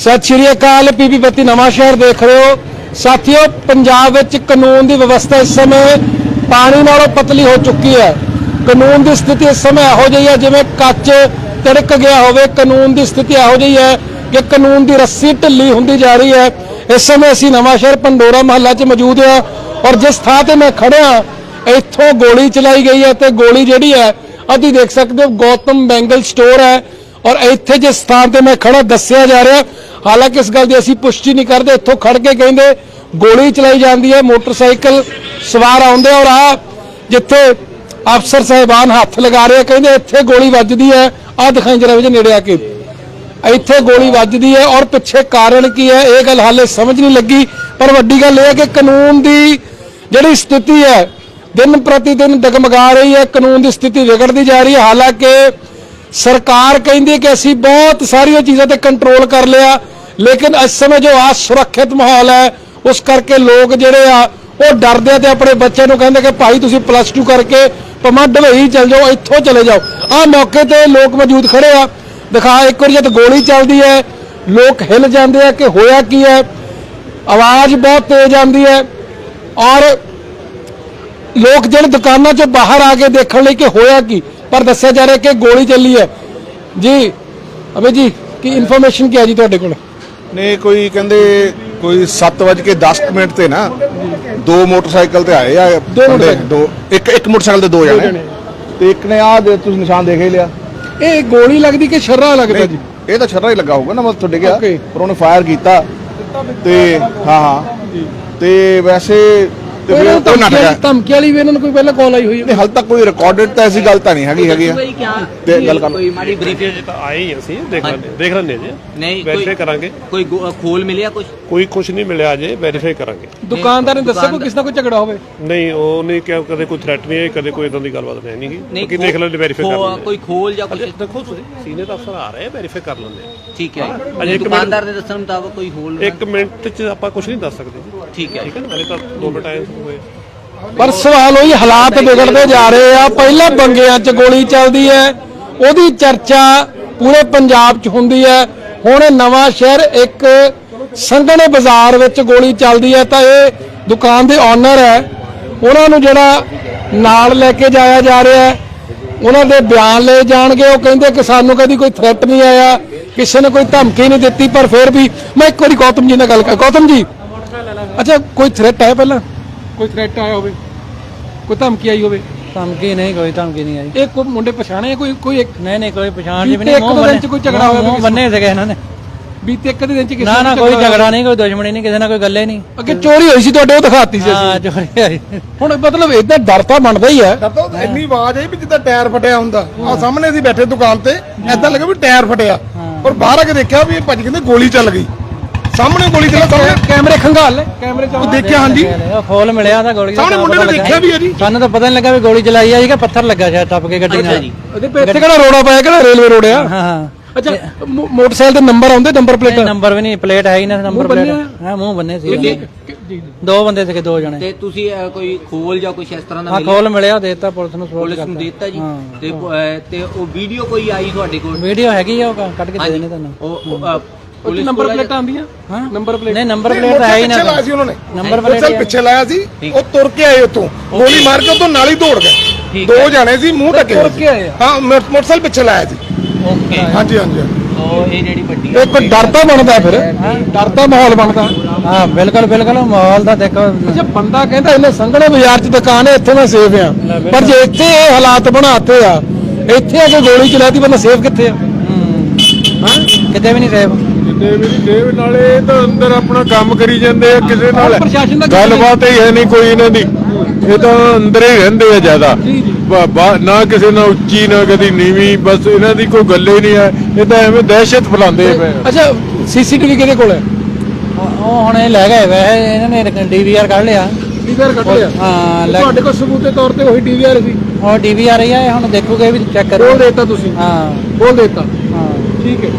ਸਤਿ ਸ਼੍ਰੀ ਅਕਾਲ ਪੀਪੀ ਬੱਤੀ, ਨਵਾਂ ਸ਼ਹਿਰ ਦੇਖ ਰਹੇ ਹੋ। ਸਾਥੀਓ, ਪੰਜਾਬ ਵਿੱਚ ਕਾਨੂੰਨ ਦੀ ਵਿਵਸਥਾ ਇਸ ਸਮੇਂ ਪਾਣੀ ਨਾਲੋਂ ਪਤਲੀ ਹੋ ਚੁੱਕੀ ਹੈ। ਕਾਨੂੰਨ ਦੀ ਸਥਿਤੀ ਇਸ ਸਮੇਂ ਇਹੋ ਜਿਹੀ ਹੈ, ਜਿਵੇਂ ਕੱਚ ਤਿੜਕ ਗਿਆ ਹੋਵੇ, ਕਾਨੂੰਨ ਦੀ ਸਥਿਤੀ ਇਹੋ ਜਿਹੀ ਹੈ ਕਿ ਕਾਨੂੰਨ ਦੀ ਰੱਸੀ ਢਿੱਲੀ ਹੁੰਦੀ ਜਾ ਰਹੀ ਹੈ। ਇਸ ਸਮੇਂ ਅਸੀਂ ਨਵਾਂ ਸ਼ਹਿਰ ਪੰਡੋਰਾ ਮਹੱਲਾ 'ਚ ਮੌਜੂਦ ਹਾਂ ਔਰ ਜਿਸ ਥਾਂ ਤੇ ਮੈਂ ਖੜਿਆ ਇੱਥੋਂ ਗੋਲੀ ਚਲਾਈ ਗਈ ਹੈ ਤੇ ਗੋਲੀ ਜਿਹੜੀ ਹੈ ਅਸੀਂ ਦੇਖ ਸਕਦੇ ਹੋ, ਗੌਤਮ ਬੈਂਗਲ ਸਟੋਰ ਹੈ ਔਰ ਇੱਥੇ ਜਿਸ ਥਾਂ ਤੇ ਮੈਂ ਖੜਾ ਦੱਸਿਆ ਜਾ ਰਿਹਾ ਹਾਲਾਂਕਿ ਇਸ ਗੱਲ ਦੀ ਅਸੀਂ ਪੁਸ਼ਟੀ ਨਹੀਂ ਕਰਦੇ ਇੱਥੋਂ ਖੜ ਕੇ ਕਹਿੰਦੇ ਗੋਲੀ ਚਲਾਈ ਜਾਂਦੀ ਹੈ ਮੋਟਰਸਾਈਕਲ ਸਵਾਰ ਆਉਂਦੇ ਔਰ ਆ ਜਿੱਥੇ ਅਫਸਰ ਸਾਹਿਬਾਨ ਹੱਥ ਲਗਾ ਰਹੇ ਆ, ਕਹਿੰਦੇ ਇੱਥੇ ਗੋਲੀ ਵੱਜਦੀ ਹੈ ਆ ਦਿਖਾਈ ਜਰਾ ਵੀ ਨੇੜੇ ਆ ਕੇ। ਇੱਥੇ ਗੋਲੀ ਵੱਜਦੀ ਹੈ ਔਰ ਪਿੱਛੇ ਕਾਰਨ ਕੀ ਹੈ ਇਹ ਗੱਲ ਹਾਲੇ ਸਮਝ ਨਹੀਂ ਲੱਗੀ ਪਰ ਵੱਡੀ ਗੱਲ ਇਹ ਹੈ ਕਿ ਕਾਨੂੰਨ ਦੀ ਜਿਹੜੀ ਸਥਿਤੀ ਹੈ ਦਿਨ ਪ੍ਰਤੀ ਦਿਨ ਡਗਮਗਾ ਰਹੀ ਹੈ ਕਾਨੂੰਨ ਦੀ ਸਥਿਤੀ ਵਿਗੜਦੀ ਜਾ ਰਹੀ ਹੈ। ਹਾਲਾਂਕਿ ਸਰਕਾਰ ਕਹਿੰਦੀ ਹੈ ਕਿ ਅਸੀਂ ਬਹੁਤ ਸਾਰੀਆਂ ਚੀਜ਼ਾਂ ਤੇ ਕੰਟਰੋਲ ਕਰ ਲਿਆ ਲੇਕਿਨ ਇਸ ਸਮੇਂ ਜੋ ਆ ਸੁਰੱਖਿਅਤ ਮਾਹੌਲ ਹੈ, ਉਸ ਕਰਕੇ ਲੋਕ ਜਿਹੜੇ ਆ, ਉਹ ਡਰਦੇ ਆ ਤੇ ਆਪਣੇ ਬੱਚਿਆਂ ਨੂੰ ਕਹਿੰਦੇ ਕਿ ਭਾਈ ਤੁਸੀਂ ਪਲੱਸ 2 ਕਰਕੇ ਪਮਾ ਡਵਈ ਚਲ ਜਾਓ, ਇੱਥੋਂ ਚਲੇ ਜਾਓ। ਆ ਮੌਕੇ ਤੇ ਲੋਕ ਮੌਜੂਦ ਖੜੇ ਆ। ਦਿਖਾ ਇੱਕ ਵਾਰ ਜਦ ਗੋਲੀ ਚੱਲਦੀ ਹੈ, ਲੋਕ ਹਿੱਲ ਜਾਂਦੇ ਆ ਕਿ ਹੋਇਆ ਕੀ ਹੈ। ਆਵਾਜ਼ ਬਹੁਤ ਤੇਜ਼ ਆਉਂਦੀ ਹੈ ਔਰ ਲੋਕ ਜਿਹੜੇ ਦੁਕਾਨਾਂ 'ਚੋਂ ਬਾਹਰ ਆ ਕੇ ਦੇਖਣ ਲਈ ਕਿ ਹੋਇਆ ਕੀ, ਪਰ ਦੱਸਿਆ ਜਾ ਰਿਹਾ ਕਿ ਗੋਲੀ ਚੱਲੀ ਹੈ। ਜੀ, ਅਬੇ ਜੀ, ਕੀ ਇਨਫੋਰਮੇਸ਼ਨ ਕੀ ਹੈ ਜੀ ਤੁਹਾਡੇ ਕੋਲ? ਨੇ ਕੋਈ ਕਹਿੰਦੇ ਕੋਈ 7:10 ਮਿੰਟ ਤੇ ਨਾ ਦੋ ਮੋਟਰਸਾਈਕਲ ਤੇ ਆਏ ਆ ਬੰਦੇ, ਮੋਟਰਸਾਈਕਲ? ਦੋ ਇੱਕ ਇੱਕ ਮੋਟਰਸਾਈਕਲ ਤੇ ਦੋ ਜਣੇ। ਜਣੇ ਤੇ ਇੱਕ ਨੇ ਆ ਦੇ ਤੁਸੀਂ ਨਿਸ਼ਾਨ ਦੇਖ ਹੀ ਲਿਆ ਇਹ ਗੋਲੀ ਲੱਗਦੀ ਕਿ ਸ਼ਰਰਾ ਲੱਗਦਾ ਜੀ ਇਹ ਤਾਂ ਛੱਰਾ ਹੀ ਲੱਗਾ ਹੋਊਗਾ ਨਾ ਮਤਲਬ ਤੁਹਾਡੇ ਗਿਆ Okay. ਪਰ ਉਹਨੇ ਫਾਇਰ ਕੀਤਾ ਤੇ ਹਾਂ ਹਾਂ ਤੇ ਵੈਸੇ ਤੇ ਫਿਰ ਉਹ ਨੱਟ ਗਿਆ ਧਮਕੀ ਵਾਲੀ ਵੀ ਇਹਨਾਂ ਨੂੰ ਕੋਈ ਪਹਿਲਾਂ ਕਾਲ ਆਈ ਹੋਈ ਹੈ। ਨਹੀਂ ਹਾਲ ਤੱਕ ਕੋਈ ਰਿਕਾਰਡਡ ਤਾਂ ਐਸੀ ਗੱਲ ਤਾਂ ਨਹੀਂ ਹੈਗੀ ਹੈਗੀ ਆ। ਕੋਈ ਕਿਆ ਤੇ ਗੱਲ ਕਰ- ਕੋਈ ਮਾੜੀ ਬਰੀਫ ਜੇ ਤਾਂ ਆਏ ਹੀ ਅਸੀਂ ਦੇਖ ਲੈਂਦੇ ਦੇਖ ਲੈਂਦੇ ਜੀ। ਨਹੀਂ ਵੈਰੀਫਾਈ ਕਰਾਂਗੇ। ਕੋਈ ਗੋ- ਖੋਲ ਮਿਲਿਆ ਕੁਝ ਕੋਈ ਕੁਝ ਨਹੀਂ ਮਿਲਿਆ ਅਜੇ ਵੈਰੀਫਾਈ ਕਰਾਂਗੇ। ਦੁਕਾਨਦਾਰ ਨੇ ਦੱਸਿਆ ਕੋਈ ਕਿਸੇ ਨਾਲ ਕੋਈ ਝਗੜਾ ਹੋਵੇ? ਨਹੀਂ ਉਹ ਨਹੀਂ ਕਿ ਕਦੇ ਕੋਈ ਥ੍ਰੈਟ ਨਹੀਂ ਹੈ ਕਦੇ ਕੋਈ ਇਦਾਂ ਦੀ ਗੱਲਬਾਤ ਹੈ ਨਹੀਂਗੀ ਬਾਕੀ ਦੇਖ ਲੈਂਦੇ ਵੈਰੀਫਾਈ ਕਰ ਖੋ- ਲੈਂਦੇ। ਕੋਈ ਖੋਲ ਜਾਂ ਕੁਝ ਅਜੇ ਦੇਖੋ ਤੁਸੀਂ ਸੀਨੀਅਰ ਅਫਸਰ ਆ ਰਹੇ ਵੈਰੀਫਾਈ ਕਰ ਲੈਂਦੇ ਆ। ਠੀਕ ਹੈ ਅਜੇ ਇੱਕ ਦੁਕਾਨਦਾਰ ਦੇ ਦੱਸਣ ਮੁਤਾਬਕ ਕੋਈ ਹੋਲ ਇੱਕ ਮਿੰਟ ਚ ਆਪਾਂ ਕੁਝ ਨਹੀਂ ਦੱਸ ਸਕਦੇ ਜੀ। ਠੀਕ ਹੈ। ਠੀਕ ਹੈ ਨਾ ਹਲੇ ਤਾਂ ਦੋ ਮਿੰਟ ਆਏ ਹੋਏ। ਪਰ ਸਵਾਲ ਉਹੀ ਹਾਲਾਤ ਵਿਗੜਦੇ ਜਾ ਰਹੇ ਆ। ਪਹਿਲਾਂ ਬੰਗਿਆਂ 'ਚ ਗੋਲੀ ਚੱਲਦੀ ਹੈ ਉਹਦੀ ਚਰਚਾ ਪੂਰੇ ਪੰਜਾਬ 'ਚ ਹੁੰਦੀ ਹੈ। ਹੁਣ ਨਵਾਂ ਸ਼ਹਿਰ ਇੱਕ ਸੰਘਣੇ ਬਾਜ਼ਾਰ ਵਿੱਚ ਗੋਲੀ ਚੱਲਦੀ ਹੈ ਤਾਂ ਇਹ ਦੁਕਾਨ ਦੇ ਓਨਰ ਹੈ। ਉਹਨਾਂ ਨੂੰ ਜਿਹੜਾ ਨਾਲ ਲੈ ਕੇ ਜਾਇਆ ਜਾ ਰਿਹਾ ਹੈ। ਉਹਨਾਂ ਦੇ ਬਿਆਨ ਲਏ ਜਾਣਗੇ। ਉਹ ਕਹਿੰਦੇ ਕਿ ਸਾਨੂੰ ਕਦੀ ਕੋਈ ਥ੍ਰੈਟ ਨਹੀਂ ਆਇਆ ਕਿਸੇ ਨੇ ਕੋਈ ਧਮਕੀ ਨਹੀਂ ਦਿੱਤੀ ਪਰ ਫਿਰ ਵੀ ਮੈਂ ਇੱਕ ਵਾਰੀ ਗੌਤਮ ਜੀ ਨਾਲ ਗੱਲ ਕਰ ਗੌਤਮ ਜੀ! ਅੱਛਾ ਕੋਈ ਥ੍ਰੈਟ ਆਇਆ ਪਹਿਲਾਂ? ਕੋਈ ਥ੍ਰੈਟ ਆਇਆ ਹੋਵੇ ਕੋਈ ਧਮਕੀ ਆਈ ਹੋਵੇ। ਧਮਕੀ ਨਹੀਂ ਕੋਈ ਧਮਕੀ ਨਹੀਂ ਆਈ। ਇਹ ਕੋਈ ਮੁੰਡੇ ਪਛਾਣੇ ਕੋਈ ਕੋਈ ਇੱਕ ਨਹੀਂ ਨਹੀਂ ਕੋਈ ਪਛਾਣ ਜੀ ਵੀ ਨਹੀਂ ਦਿਨ ਚ ਕੋਈ ਝਗੜਾ ਹੋਇਆ ਮੂੰਹ ਬੰਨੇ ਸੀਗੇ ਇਹਨਾਂ ਨੇ। ਬੀਤੇ ਇੱਕ ਦੇ ਦਿਨ ਚ ਕਿਸੇ ਨਾ ਨਾਲ ਨਾ ਕੋਈ ਝਗੜਾ ਨਹੀਂ ਕੋਈ ਦੁਸ਼ਮਣੀ ਨਹੀਂ ਕਿਸੇ ਨਾਲ ਕੋਈ ਗੱਲੇ ਨਹੀਂ। ਅੱਗੇ ਚੋਰੀ ਹੋਈ ਸੀ ਤੁਹਾਡੇ ਉਹ ਦਿਖਾਤੀ ਸੀ ਹਾਂ ਚੋਰੀ ਆਈ ਹੁਣ ਮਤਲਬ ਇਦਾਂ ਡਰ ਤਾਂ ਬਣਦਾ ਹੀ ਹੈ। ਤਾਂ ਇੰਨੀ ਆਵਾਜ਼ ਆਈ ਵੀ ਜਿੱਦਾਂ ਟਾਇਰ ਫਟਿਆ ਹੁੰਦਾ। ਆ ਸਾਹਮਣੇ ਅਸੀਂ ਬੈਠੇ ਦੁਕਾਨ ਤੇ ਐਦਾਂ ਲੱਗਾ ਵੀ ਟਾਇਰ ਫਟਿਆ। ਔਰ ਬਾਹਰ ਆ ਕੇ ਦੇਖਿਆ ਵੀ ਇਹ ਭੱਜ ਕਹਿੰਦੇ ਗੋਲੀ ਚੱਲ ਗਈ। ਸਾਹਮਣੇ ਗੋਲੀ ਚੱਲਾ ਸਾਹਮਣੇ ਕੈਮਰੇ ਖੰਗਾਲ ਲੈ। ਕੈਮਰੇ ਉਹ ਚ ਦੇਖਿਆ ਹਾਂਜੀ। ਫੋਲ ਮਿਲਿਆ ਤਾਂ ਗੋਲੀ ਦਾ ਸਾਹਮਣੇ ਮੁੰਡੇ ਨੇ ਦੇਖਿਆ ਵੀ ਹੈ ਜੀ। ਸਾਨੂੰ ਤਾਂ ਪਤਾ ਨਹੀਂ ਲੱਗਾ ਵੀ ਗੋਲੀ ਚਲਾਈ ਆ ਜੀ ਕਿ ਪੱਥਰ ਲੱਗਾ ਸ਼ਾਇਦ ਟੱਪ ਕੇ ਗੱਡੀ ਅੱਛਾ ਨਾਲ ਜੀ। ਉਹਦੇ ਪਿੱਛੇ ਕਿਹੜਾ ਰੋੜਾ ਪਾਇਆ ਕਿਹੜਾ ਰੇਲਵੇ ਰੋਡ ਆ? ਹਾਂ ਹਾਂ। ਅੱਛਾ ਮੋਟਰਸਾਈਕਲ ਦੇ ਨੰਬਰ ਆਉਂਦੇ ਨੰਬਰ ਪਲੇਟ? ਨੰਬਰ ਵੀ ਨਹੀਂ ਪਲੇਟ ਹੈ ਹੀ ਨਾ ਨੰਬਰ ਪਲੇਟ। ਹਾਂ ਮੂੰਹ ਬੰਨੇ ਸੀ। ਦੋ ਬੰਦੇ ਸੀਗੇ ਦੋ ਜਣੇ। ਤੇ ਤੁਸੀਂ ਕੋਈ ਖੋਲ ਜਾਂ ਕੁਝ ਇਸ ਤਰ੍ਹਾਂ ਦਾ ਮਿਲਿਆ? ਖੋਲ ਮਿਲਿਆ ਦੇਤਾ ਪੁਲਿਸ ਨੂੰ ਪੁਲਿਸ ਨੂੰ ਦਿੱਤਾ ਜੀ। ਤੇ ਤੇ ਉਹ ਵੀਡੀਓ ਕੋਈ ਆਈ ਤੁਹਾਡੇ ਕੋਲ? ਵੀਡੀਓ ਹੈਗੀ ਆ ਉਹ ਕੱਢ ਕੇ ਦੇ ਦੇਣੇ ਤੁਹਾਨੂੰ। ਉਹ ਉਹ, ਨੰਬਰ ਪਲੇਟਾਂ ਆਉਂਦੀਆਂ? ਹਾਂ। ਨੰਬਰ ਪਲੇਟ ਨਹੀਂ ਨੰਬਰ ਪਲੇਟ ਤਾਂ ਹੈ ਹੀ ਨਾ ਪਿੱਛੇ ਲਾਇਆ ਸੀ ਉਹਨਾਂ ਨੇ। ਨੰਬਰ ਮੋਟਰਸਾਈਕਲ ਪਲੇਟ ਪਿੱਛੇ ਲਾਇਆ ਸੀ ਉਹ ਤੁਰ ਕੇ ਆਏ ਉੱਥੋਂ। ਗੋਲੀ ਮਾਰ ਕੇ ਉੱਥੋਂ ਨਾਲ ਹੀ ਦੌੜ ਗਏ। ਠੀਕ ਦੋ ਜਾਣੇ ਸੀ ਮੂੰਹ ਢੱਕੇ ਹੋਏ ਤੁਰ ਸੀ। ਕੇ ਆਏ ਆ? ਹਾਂ ਮੋ- ਮੋਟਰਸਾਈਕਲ ਪਿੱਛੇ ਲਾਇਆ ਸੀ। ਓਕੇ। ਹਾਂਜੀ ਹਾਂਜੀ। ਉਹ ਇਹ ਜਿਹੜੀ ਵੱਡੀ ਇੱਕ ਡਰ ਤਾਂ ਬਣਦਾ ਫਿਰ। ਡਰ ਤਾਂ ਮਾਹੌਲ ਬਣਦਾ। ਹਾਂ ਬਿਲਕੁਲ ਬਿਲਕੁਲ। ਮਾਹੌਲ ਦਾ ਦੇਖੋ। ਜੇ ਬੰਦਾ ਕਹਿੰਦਾ ਇਹਨੇ ਸੰਘਣੇ ਬਾਜ਼ਾਰ 'ਚ ਦੁਕਾਨ ਹੈ ਇੱਥੇ ਮੈਂ ਸੇਫ ਆ ਪਰ ਜੇ ਇੱਥੇ ਇਹ ਹਾਲਾਤ ਬਣਾਤੇ ਆ ਇੱਥੇ ਆ ਕੇ ਗੋਲੀ ਚਲਾਤੀ ਬੰਦਾ ਸੇਫ ਕਿੱਥੇ ਆ? ਹਾਂ? ਕਿਤੇ ਵੀ ਨਹੀਂ ਸੇਫ। ਤੇ ਮੇਰੀ ਦੇਵ ਨਾਲੇ ਇਹ ਤਾਂ ਅੰਦਰ ਆਪਣਾ ਕੰਮ ਕਰੀ ਜਾਂਦੇ ਆ ਕਿਸੇ ਨਾਲ ਪ੍ਰਸ਼ਾਸਨ ਦਾ ਗੱਲਬਾਤ ਹੀ ਹੈ ਨਹੀਂ ਕੋਈ ਇਹਨਾਂ ਦੀ। ਇਹ ਤਾਂ ਅੰਦਰ ਹੀ ਰਹਿੰਦੇ ਆ ਜ਼ਿਆਦਾ। ਨਾ ਕਿਸੇ ਨਾਲ ਉੱਚੀ ਨਾ ਕਦੀ ਨੀਵੀਂ ਬਸ ਇਹਨਾਂ ਦੀ ਕੋਈ ਗੱਲ ਹੀ ਨਹੀਂ ਹੈ ਇਹ ਤਾਂ ਐਵੇਂ ਦਹਿਸ਼ਤ ਫੈਲਾਉਂਦੇ ਪਏ ਆ। ਅੱਛਾ ਸੀਸੀਟੀਵੀ ਕਿਹਦੇ ਕੋਲ ਹੈ? ਉਹ ਹੁਣ ਇਹ ਲੈ ਗਏ ਵੈਸੇ ਇਹਨਾਂ ਨੇ ਡੀਵੀਆਰ ਕੱਢ ਲਿਆ। ਡੀਵੀਆਰ ਕੱਢ ਲਿਆ? ਹਾਂ ਤੁਹਾਡੇ ਕੋਲ ਸਬੂਤ ਦੇ ਤੌਰ ਤੇ ਉਹੀ ਡੀਵੀਆਰ ਸੀ? ਉਹ ਡੀਵੀਆਰ ਹੀ ਆ ਇਹ ਹੁਣ ਦੇਖੋਗੇ ਵੀ ਚੈੱਕ ਕਰੋ ਬੋਲ ਦੇਤਾ ਤੁਸੀਂ। ਹਾਂ। ਬੋਲ ਦੇਤਾ। ਹਾਂ। ਠੀਕ ਹੈ।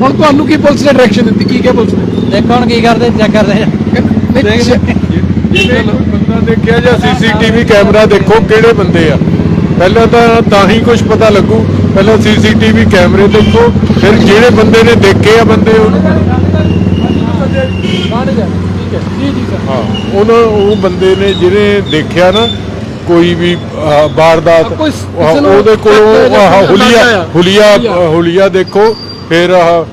ਹੁਣ ਤੁਹਾਨੂੰ ਕੀ ਪੁਲਿਸ ਨੇ ਡਾਇਰੈਕਸ਼ਨ ਦਿੱਤੀ? ਕੀ ਕਿਹਾ ਪੁਲਿਸ ਨੇ? ਦੇਖੋ ਹੁਣ ਕੀ ਕਰਦੇ ਚੈੱਕ ਕਰਦੇ ਆ। ਨਹੀਂ, ਜਿਹਨੇ ਕੋਈ ਬੰਦਾ ਦੇਖਿਆ ਜਾਂ ਸੀਸੀਟੀਵੀ ਕੈਮਰਾ ਦੇਖੋ ਕਿਹੜੇ ਬੰਦੇ ਆ। ਪਹਿਲਾਂ ਤਾਂ ਤਾਂ ਹੀ ਕੁਝ ਪਤਾ ਲੱਗੂ। ਪਹਿਲਾਂ ਸੀਸੀਟੀਵੀ ਕੈਮਰੇ ਦੇਖੋ ਫਿਰ ਜਿਹੜੇ ਬੰਦੇ ਨੇ ਦੇਖੇ ਆ ਬੰਦੇ ਉਹਨੂੰ ਠੀਕ ਹੈ। ਜੀ ਜੀ ਸਰ। ਹਾਂ ਉਹਨਾਂ ਉਹ ਬੰਦੇ ਨੇ ਜਿਹਨੇ ਦੇਖਿਆ ਨਾ ਕੋਈ ਵੀ ਆਹ, ਵਾਰਦਾਤ ਕੋਈ ਸ- ਆਹ, ਕਿਸੇ ਨੂੰ ਉਹਦੇ ਕੋਲੋਂ ਜਾਂ ਆਹ, ਕੋਈ ਹੁਲੀਆ ਅੰਦਾਜ਼ਾ ਆ। ਹੁਲੀਆ ਹੁਲੀਆ। ਹੁਲੀਆ ਦੇਖੋ। ਫਿਰ ਆਹ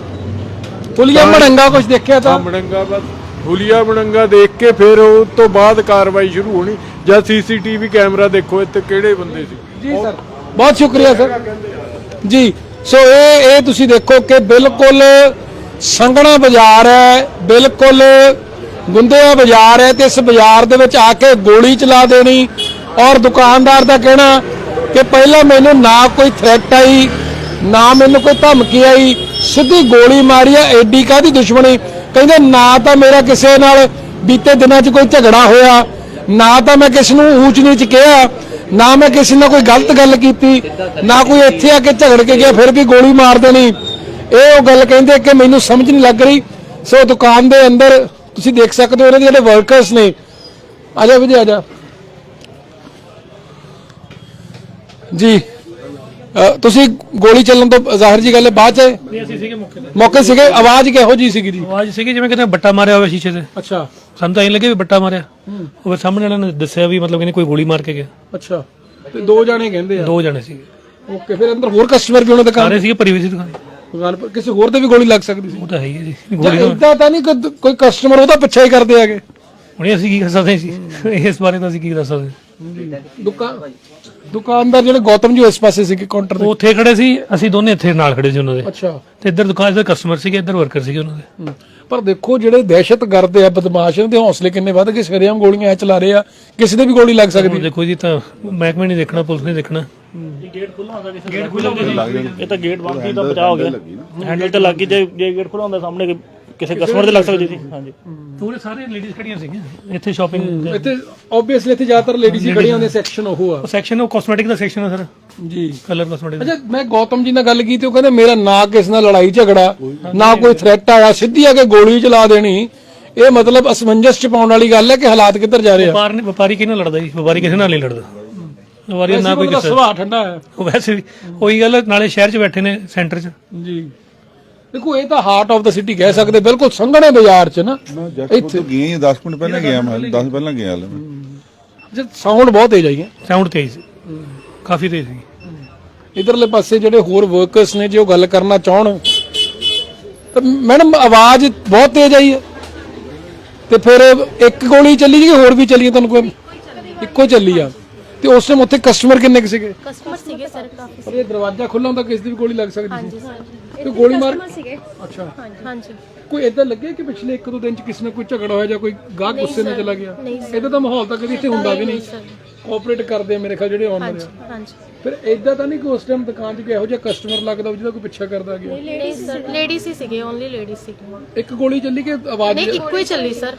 ਪੁਲੀਆ ਮੜੰਗਾ ਕੁਝ ਦੇਖਿਆ ਤਾਂ? ਮੜੰਗਾ ਬਸ ਹੁਲੀਆ ਮੜੰਗਾ ਦੇਖ ਕੇ ਫਿਰ ਉਹ ਤੋਂ ਬਾਅਦ ਕਾਰਵਾਈ ਸ਼ੁਰੂ ਹੋਣੀ ਜਾਂ ਸੀਸੀਟੀਵੀ ਕੈਮਰਾ ਦੇਖੋ ਇੱਥੇ ਕਿਹੜੇ ਬੰਦੇ ਸੀ। ਜੀ ਸਰ ਬਹੁਤ ਸ਼ੁਕਰੀਆ ਸਰ। ਜੀ ਸੋ ਇਹ ਇਹ ਤੁਸੀਂ ਦੇਖੋ ਕਿ ਬਿਲਕੁਲ ਸੰਘਣਾ ਬਾਜ਼ਾਰ ਹੈ ਬਿਲਕੁਲ ਗੁੰਦਿਆ ਬਾਜ਼ਾਰ ਹੈ ਤੇ ਇਸ ਬਾਜ਼ਾਰ ਦੇ ਵਿੱਚ ਆ ਕੇ ਗੋਲੀ ਚਲਾ ਦੇਣੀ ਔਰ ਦੁਕਾਨਦਾਰ ਦਾ ਕਹਿਣਾ ਕਿ ਪਹਿਲਾਂ ਮੈਨੂੰ ਨਾ ਕੋਈ ਥ੍ਰੈਟ ਆਈ ਨਾ ਮੈਨੂੰ ਕੋਈ ਧਮਕੀ ਆਈ, ਸਿੱਧੀ ਗੋਲੀ ਮਾਰੀ ਆ ਐਡੀ ਕਾਦੀ ਦੁਸ਼ਮਣੀ? ਕਹਿੰਦੇ, ਨਾ ਤਾਂ ਮੇਰਾ ਕਿਸੇ ਨਾਲ ਬੀਤੇ ਦਿਨਾਂ 'ਚ ਕੋਈ ਝਗੜਾ ਹੋਇਆ, ਨਾ ਤਾਂ ਮੈਂ ਕਿਸ ਨੂੰ ਊਚ ਨੀਚ ਕਿਹਾ, ਨਾ ਮੈਂ ਕਿਸੇ ਨਾਲ ਕੋਈ ਗਲਤ ਗੱਲ ਕੀਤੀ, ਨਾ ਕੋਈ ਇੱਥੇ ਆ ਕੇ ਝਗੜ ਕੇ ਗਿਆ, ਫਿਰ ਵੀ ਗੋਲੀ ਮਾਰ ਦੇਣੀ। ਇਹ ਉਹ ਗੱਲ ਕਹਿੰਦੇ ਕਿ ਮੈਨੂੰ ਸਮਝ ਨਹੀਂ ਲੱਗ ਰਹੀ। ਸੋ ਦੁਕਾਨ ਦੇ ਅੰਦਰ, ਤੁਸੀਂ ਦੇਖ ਸਕਦੇ ਹੋ ਇਹਨਾਂ ਦੇ ਜਿਹੜੇ ਵਰਕਰਸ ਨੇ। ਆ ਜਾ ਵਿਜੇ ਆ ਜਾ। ਜੀ। ਤੁਸੀਂ ਗੋਲੀ ਚੱਲਣ ਤੋਂ ਜ਼ਾਹਿਰ ਜੀ ਗੱਲ ਹੈ ਬਾਅਦ ਚ ਨਹੀਂ ਅਸੀਂ ਸੀਗੇ ਮੌਕੇ ਤੇ। ਮੌਕੇ ਸੀਗੇ? ਆਵਾਜ਼ ਕਿਹੋ ਜੀ ਸੀਗੀ ਜੀ? ਆਵਾਜ਼ ਸੀਗੀ ਜਿਵੇਂ ਕਿਤੇ ਬੱਟਾ ਮਾਰਿਆ ਹੋਵੇ ਸ਼ੀਸ਼ੇ ਤੇ। ਅੱਛਾ। ਸਾਨੂੰ ਤਾਂ ਐਂ ਲੱਗੇ ਵੀ ਬੱਟਾ ਮਾਰਿਆ। ਉਹ ਸਾਹਮਣੇ ਵਾਲਿਆਂ ਨੇ ਦੱਸਿਆ ਵੀ ਮਤਲਬ ਇਹਨੇ ਕੋਈ ਗੋਲੀ ਮਾਰ ਕੇ ਗਿਆ। ਅੱਛਾ। ਤੇ ਦੋ ਜਾਣੇ ਕਹਿੰਦੇ ਆ? ਦੋ ਜਣੇ ਸੀਗੇ। ਓਕੇ ਫਿਰ ਅੰਦਰ ਹੋਰ ਕਸਟਮਰ ਵੀ ਉਹਨਾਂ ਦੁਕਾਨ ਸਾਰੇ ਸੀਗੇ ਭਰੀ ਹੋਈ ਸੀ ਦੁਕਾਨ ਪਰ ਕਿਸੇ ਹੋਰ ਤੇ ਵੀ ਗੋਲੀ ਲੱਗ ਸਕਦੀ ਸੀ? ਉਹ ਤਾਂ ਹੈ ਹੀ ਹੈ ਜੀ ਗੋਲੀ ਤਾਂ ਇਦਾਂ ਤਾਂ ਨਹੀਂ ਕੋਈ ਕਸਟਮਰ ਉਹਦਾ ਪਿੱਛਾ ਹੀ ਕਰਦੇ ਆਗੇ ਹੁਣ ਅਸੀਂ ਕੀ ਕਰ ਸਕਦੇ ਸੀ? ਇਸ ਬਾਰੇ ਤਾਂ ਅਸੀਂ ਕੀ ਦੱਸ ਸਕਦੇ? ਦੁਕਾਨ ਦੁਕਾਨਦਾਰ ਜਿਹੜੇ ਗੌਤਮ ਜੀ ਇਸ ਪਾਸੇ ਸੀਗੇ ਕਾਊਂਟਰ ਉਹ ਦੇ ਉੱਥੇ ਖੜੇ ਸੀ ਅਸੀਂ ਦੋਨੇ ਇੱਥੇ ਨਾਲ ਖੜੇ ਸੀ ਉਹਨਾਂ ਦੇ। ਅੱਛਾ। ਤੇ ਇੱਧਰ ਦੁਕਾਨ ਦੇ ਕਸਟਮਰ ਸੀਗੇ ਇੱਧਰ ਵਰਕਰ ਸੀਗੇ ਉਹਨਾਂ ਦੇ। ਪਰ ਦੇਖੋ ਜਿਹੜੇ ਦਹਿਸ਼ਤਗਰਦ ਆ ਬਦਮਾਸ਼ ਨੇ, ਉਹਦੇ ਹੌਸਲੇ ਕਿੰਨੇ ਵੱਧ ਗਏ? ਸਵੇਰਿਆਂ ਗੋਲੀਆਂ ਐ ਚਲਾ ਰਹੇ ਆ ਕਿਸੇ ਦੇ ਵੀ ਗੋਲੀ ਲੱਗ ਸਕਦੀ ਦੇਖੋ ਜੀ ਤਾਂ ਮਹਿਕਮੇ ਨਹੀਂ ਦੇਖਣਾ ਪੁਲਿਸ ਨੇ ਦੇਖਣਾ। ਇਹ ਤਾਂ ਗੇਟ ਬੰਦ ਸੀ ਤਾਂ ਬਚਾਅ ਹੋ ਗਿਆ। ਹੈਂਡਲ ਤੇ ਲੱਗ ਗਈ ਜੇ ਜੇ ਗੇਟ ਖੁੱਲਾ ਹੁੰਦਾ ਸਾਹਮਣੇ ਕਿਸੇ ਕਸਟਮਰ ਤੇ ਲੱਗ ਸਕਦੀ ਸੀ ਹਾਂਜੀ। ਪੂਰੇ ਸਾਰੇ ਲੇਡੀਜ਼ ਖੜੀਆਂ ਸੀਗੀਆਂ? ਇੱਥੇ ਸ਼ਾਪਿੰਗ ਇੱਥੇ ਆਬਵੀਅਸਲੀ ਇੱਥੇ ਜ਼ਿਆਦਾਤਰ ਲੇਡੀਜ਼ ਹੀ ਖੜੀਆਂ ਹੁੰਦੀਆਂ ਸੈਕਸ਼ਨ ਉਹ ਆ। ਸੈਕਸ਼ਨ ਉਹ ਕਾਸਮੈਟਿਕ ਦਾ ਸੈਕਸ਼ਨ ਹੈ ਸਰ ਜੀ। ਕਲਰ ਕਾਸਮੈਟਿਕ ਅੱਛਾ ਮੈਂ ਗੌਤਮ ਜੀ ਨਾਲ ਗੱਲ ਕੀਤੀ ਉਹ ਕਹਿੰਦੇ ਮੇਰਾ ਨਾ ਕਿਸ ਨਾਲ ਲੜਾਈ ਝਗੜਾ ਨਾ ਕੋਈ ਥ੍ਰੈਟ ਆਇਆ ਸਿੱਧੀ ਆ ਕੇ ਗੋਲੀ ਚਲਾ ਦੇਣੀ। ਇਹ ਮਤਲਬ ਅਸਮੰਜਸ ਚ ਪਾਉਣ ਵਾਲੀ ਗੱਲ ਹੈ ਕਿ ਹਾਲਾਤ ਕਿੱਧਰ ਜਾ ਰਹੇ ਆ? ਵਪਾਰ ਨੇ ਵਪਾਰੀ ਕਿਹਨਾਂ ਲੜਦਾ ਜੀ? ਵਪਾਰੀ ਕਿਸੇ ਨਾਲ ਨਹੀਂ ਲੜਦਾ। ਵਪਾਰੀ ਦਾ ਨਾ ਕੋਈ ਕਿਸੇ ਸੁਭਾਅ ਠੰਡਾ ਹੈ। ਉਹ ਵੈਸੇ ਵੀ ਉਹੀ ਗੱਲ ਨਾਲੇ ਸ਼ਹਿਰ 'ਚ ਬੈਠੇ ਨੇ ਸੈਂਟਰ 'ਚ। ਜੀ। ਦੇਖੋ ਇਹ ਤਾਂ ਹਾਰਟ ਆਫ ਦਾ ਸਿਟੀ ਕਹਿ ਸਕਦੇ ਬਿਲਕੁਲ ਸੰਘਣੇ ਬਾਜ਼ਾਰ ਚ ਨਾ ਇੱਥੇ। ਗਏ 10 ਮਿੰਟ ਪਹਿਲਾਂ ਗਿਆ ਮੈਂ 10 ਪਹਿਲਾਂ ਗਿਆ ਹਲੇ ਮੈਂ। ਸਾਊਂਡ ਬਹੁਤ ਤੇਜ਼ ਆਈ ਹੈ। ਸਾਊਂਡ ਤੇਜ਼ ਕਾਫੀ ਤੇਜ਼ ਸੀ। ਇਧਰਲੇ ਪਾਸੇ ਜਿਹੜੇ ਹੋਰ ਵਰਕਰਸ ਨੇ ਜੇ ਉਹ ਗੱਲ ਕਰਨਾ ਚਾਹਣ ਤਾਂ ਮੈਡਮ ਆਵਾਜ਼ ਬਹੁਤ ਤੇਜ਼ ਆਈ ਹੈ। ਤੇ ਫਿਰ ਇੱਕ ਗੋਲੀ ਚੱਲੀ ਜੀ ਹੋਰ ਵੀ ਚੱਲੀ ਤੁਹਾਨੂੰ ਕੋਈ? ਇੱਕੋ ਚੱਲੀ ਆ। ਤੇ ਉਸ ਟਾਈਮ ਉੱਥੇ ਕਸਟਮਰ ਕਿੰਨੇ ਕੁ ਸੀਗੇ? ਕਸਟਮਰ ਸੀਗੇ ਸਰ ਕਾਫੀ ਪਰ ਇਹ ਦਰਵਾਜ਼ਾ ਖੁੱਲਾ ਹੁੰਦਾ ਕਿਸੇ ਦੀ ਵੀ ਗੋਲੀ ਲੱਗ ਸਕਦੀ ਹਾਂਜੀ ਸੀ ਸਰ ਤੇ ਗੋਲੀ ਮਾਰ ਸੀਗੇ। ਅੱਛਾ। ਹਾਂਜੀ। ਕੋਈ ਇਦਾਂ ਲੱਗੇ ਕਿ ਪਿਛਲੇ ਇੱਕ ਦੋ ਦਿਨ ਚ ਕਿਸੇ ਨਾਲ ਕੋਈ ਝਗੜਾ ਹੋਇਆ ਜਾਂ ਕੋਈ ਗਾਹਕ ਗੁੱਸੇ ਨਾਲ ਚਲਾ ਗਿਆ? ਇਦਾਂ ਦਾ ਮਾਹੌਲ ਤਾਂ ਕਦੀ ਇੱਥੇ ਹੁੰਦਾ ਵੀ ਨਹੀਂ। ਸਰ। ਕੋਆਪਰੇਟ ਕਰਦੇ ਆ ਮੇਰੇ ਖਿਆਲ ਜਿਹੜੇ ਆਨਰ ਆ। ਹਾਂਜੀ ਫਿਰ ਇਦਾਂ ਤਾਂ ਨਹੀਂ ਕਿ ਉਸ ਟਾਈਮ ਦੁਕਾਨ 'ਚ ਕੋਈ ਇਹੋ ਜਿਹਾ ਕਸਟਮਰ ਲੱਗਦਾ ਜਿਹਦਾ ਕੋਈ ਪਿੱਛਾ ਕਰਦਾ ਗਿਆ? ਨਹੀਂ ਸਰ ਲੇਡੀਜ਼ ਹੀ ਸੀਗੇ ਓਨਲੀ ਲੇਡੀਜ਼ ਸੀਗੇ। ਇੱਕ ਗੋਲੀ ਚੱਲੀ ਕਿ ਆਵਾਜ਼ ਨਹੀਂ ਇੱਕੋ ਹੀ ਚੱਲੀ ਸਰ।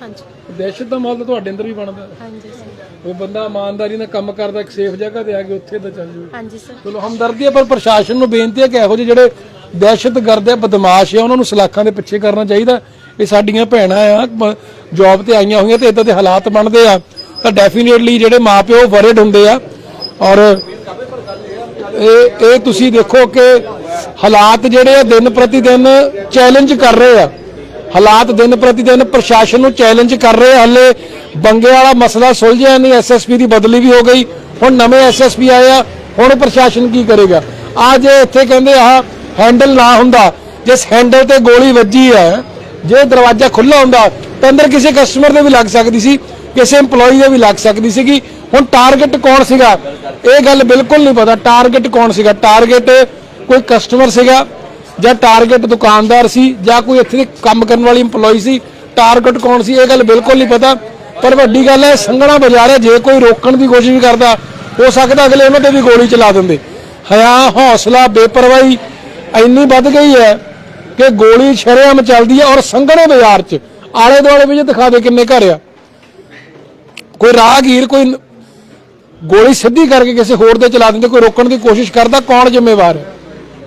ਹਾਂਜੀ। ਦਹਿਸ਼ਤ ਦਾ ਮਾਹੌਲ ਤਾਂ ਤੁਹਾਡੇ ਅੰਦਰ ਵੀ ਬਣਦਾ। ਹਾਂਜੀ ਸਰ। ਉਹ ਬੰਦਾ ਇਮਾਨਦਾਰੀ ਨਾਲ ਕੰਮ ਕਰਦਾ ਇੱਕ ਸੇਫ ਜਗ੍ਹਾ ਤੇ ਆ ਕੇ ਉੱਥੇ ਤਾਂ ਚੱਲ ਜਾਵੇ ਹਾਂਜੀ ਸਰ। ਚਲੋ ਹਮਦਰਦੀ ਹੈ ਪਰ ਪ੍ਰਸ਼ਾਸਨ ਨੂੰ ਬੇਨਤੀ ਹੈ ਕਿ ਇਹੋ ਜਿਹੇ ਜਿਹੜੇ ਦਹਿਸ਼ਤਗਰਦ ਹੈ ਬਦਮਾਸ਼ ਆ, ਉਹਨਾਂ ਨੂੰ ਸਲਾਖਾਂ ਦੇ ਪਿੱਛੇ ਕਰਨਾ ਚਾਹੀਦਾ। ਇਹ ਸਾਡੀਆਂ ਭੈਣਾਂ ਆ ਜੌਬ ਤੇ ਆਈਆਂ ਹੋਈਆਂ ਤੇ ਇਦਾਂ ਦੇ ਹਾਲਾਤ ਬਣਦੇ ਆ। ਤਾਂ ਡੈਫੀਨੇਟਲੀ ਜਿਹੜੇ ਮਾਪਿਓ ਵਰਡ ਹੁੰਦੇ ਆ, ਔਰ ਇਹ ਇਹ ਤੁਸੀਂ ਦੇਖੋ ਕਿ ਹਾਲਾਤ ਜਿਹੜੇ ਆ ਦਿਨ ਪ੍ਰਤੀ ਦਿਨ ਚੈਲੰਜ ਕਰ ਰਹੇ ਆ। ਹਾਲਾਤ ਦਿਨ ਪ੍ਰਤੀ ਦਿਨ ਪ੍ਰਸ਼ਾਸਨ ਨੂੰ ਚੈਲੰਜ ਕਰ ਰਹੇ ਆ। ਹਲੇ ਬੰਗੇ ਵਾਲਾ ਮਸਲਾ ਸੁਲਝਿਆ ਨਹੀਂ ਐਸਐਸਪੀ ਦੀ ਬਦਲੀ ਵੀ ਹੋ ਗਈ। ਹੁਣ ਨਵੇਂ ਐਸਐਸਪੀ ਆਏ ਆ, ਹੁਣ ਪ੍ਰਸ਼ਾਸਨ ਕੀ ਕਰੇਗਾ? ਆ ਜੇ ਇੱਥੇ ਕਹਿੰਦੇ ਆ ਹੈਂਡਲ ਨਾ ਹੁੰਦਾ। ਜਿਸ ਹੈਂਡਲ ਤੇ ਗੋਲੀ ਵੱਜੀ ਹੈ, ਜੇ ਦਰਵਾਜ਼ਾ ਖੁੱਲਾ ਹੁੰਦਾ ਤਾਂ ਅੰਦਰ ਕਿਸੇ ਕਸਟਮਰ ਦੇ ਵੀ ਲੱਗ ਸਕਦੀ ਸੀ, ਕਿਸੇ EMPLOYE ਦੇ ਵੀ ਲੱਗ ਸਕਦੀ ਸੀਗੀ। ਹੁਣ ਟਾਰਗੇਟ ਕੌਣ ਸੀਗਾ? ਇਹ ਗੱਲ ਬਿਲਕੁਲ ਨਹੀਂ ਪਤਾ। ਟਾਰਗੇਟ ਕੌਣ ਸੀਗਾ? ਟਾਰਗੇਟ ਕੋਈ ਕਸਟਮਰ ਸੀਗਾ ਜਾਂ ਟਾਰਗੇਟ ਦੁਕਾਨਦਾਰ ਸੀ ਜਾਂ ਕੋਈ ਇੱਥੇ ਦੇ ਕੰਮ ਕਰਨ ਵਾਲੀ EMPLOYE ਸੀ? ਟਾਰਗੇਟ ਕੌਣ ਸੀ? ਇਹ ਗੱਲ ਬਿਲਕੁਲ ਨਹੀਂ ਪਤਾ। ਪਰ ਵੱਡੀ ਗੱਲ ਹੈ, ਸੰਘਣਾ ਬਾਜ਼ਾਰ ਹੈ। ਜੇ ਕੋਈ ਰੋਕਣ ਦੀ ਕੋਸ਼ਿਸ਼ ਕਰਦਾ, ਹੋ ਸਕਦਾ ਅਗਲੇ ਉਹਨਾਂ ਤੇ ਵੀ ਗੋਲੀ ਚਲਾ ਦਿੰਦੇ। ਹਿਆ ਹੌਸਲਾ, ਬੇਪਰਵਾਹੀ ਇੰਨੀ ਵੱਧ ਗਈ ਹੈ ਕਿ ਗੋਲੀ ਸ਼ਰੇਆਮ ਚੱਲਦੀ ਹੈ ਔਰ ਸੰਘਣੇ ਬਾਜ਼ਾਰ 'ਚ, ਆਲੇ ਦੁਆਲੇ ਵਿੱਚ ਦਿਖਾ ਦੇ ਕਿੰਨੇ ਘਰ ਆ। ਕੋਈ ਰਾਹਗੀਰ, ਕੋਈ ਗੋਲੀ ਸਿੱਧੀ ਕਰਕੇ ਕਿਸੇ ਹੋਰ ਦੇ ਚਲਾ ਦਿੰਦੇ, ਕੋਈ ਰੋਕਣ ਦੀ ਕੋਸ਼ਿਸ਼ ਕਰਦਾ, ਕੌਣ ਜ਼ਿੰਮੇਵਾਰ ਹੈ?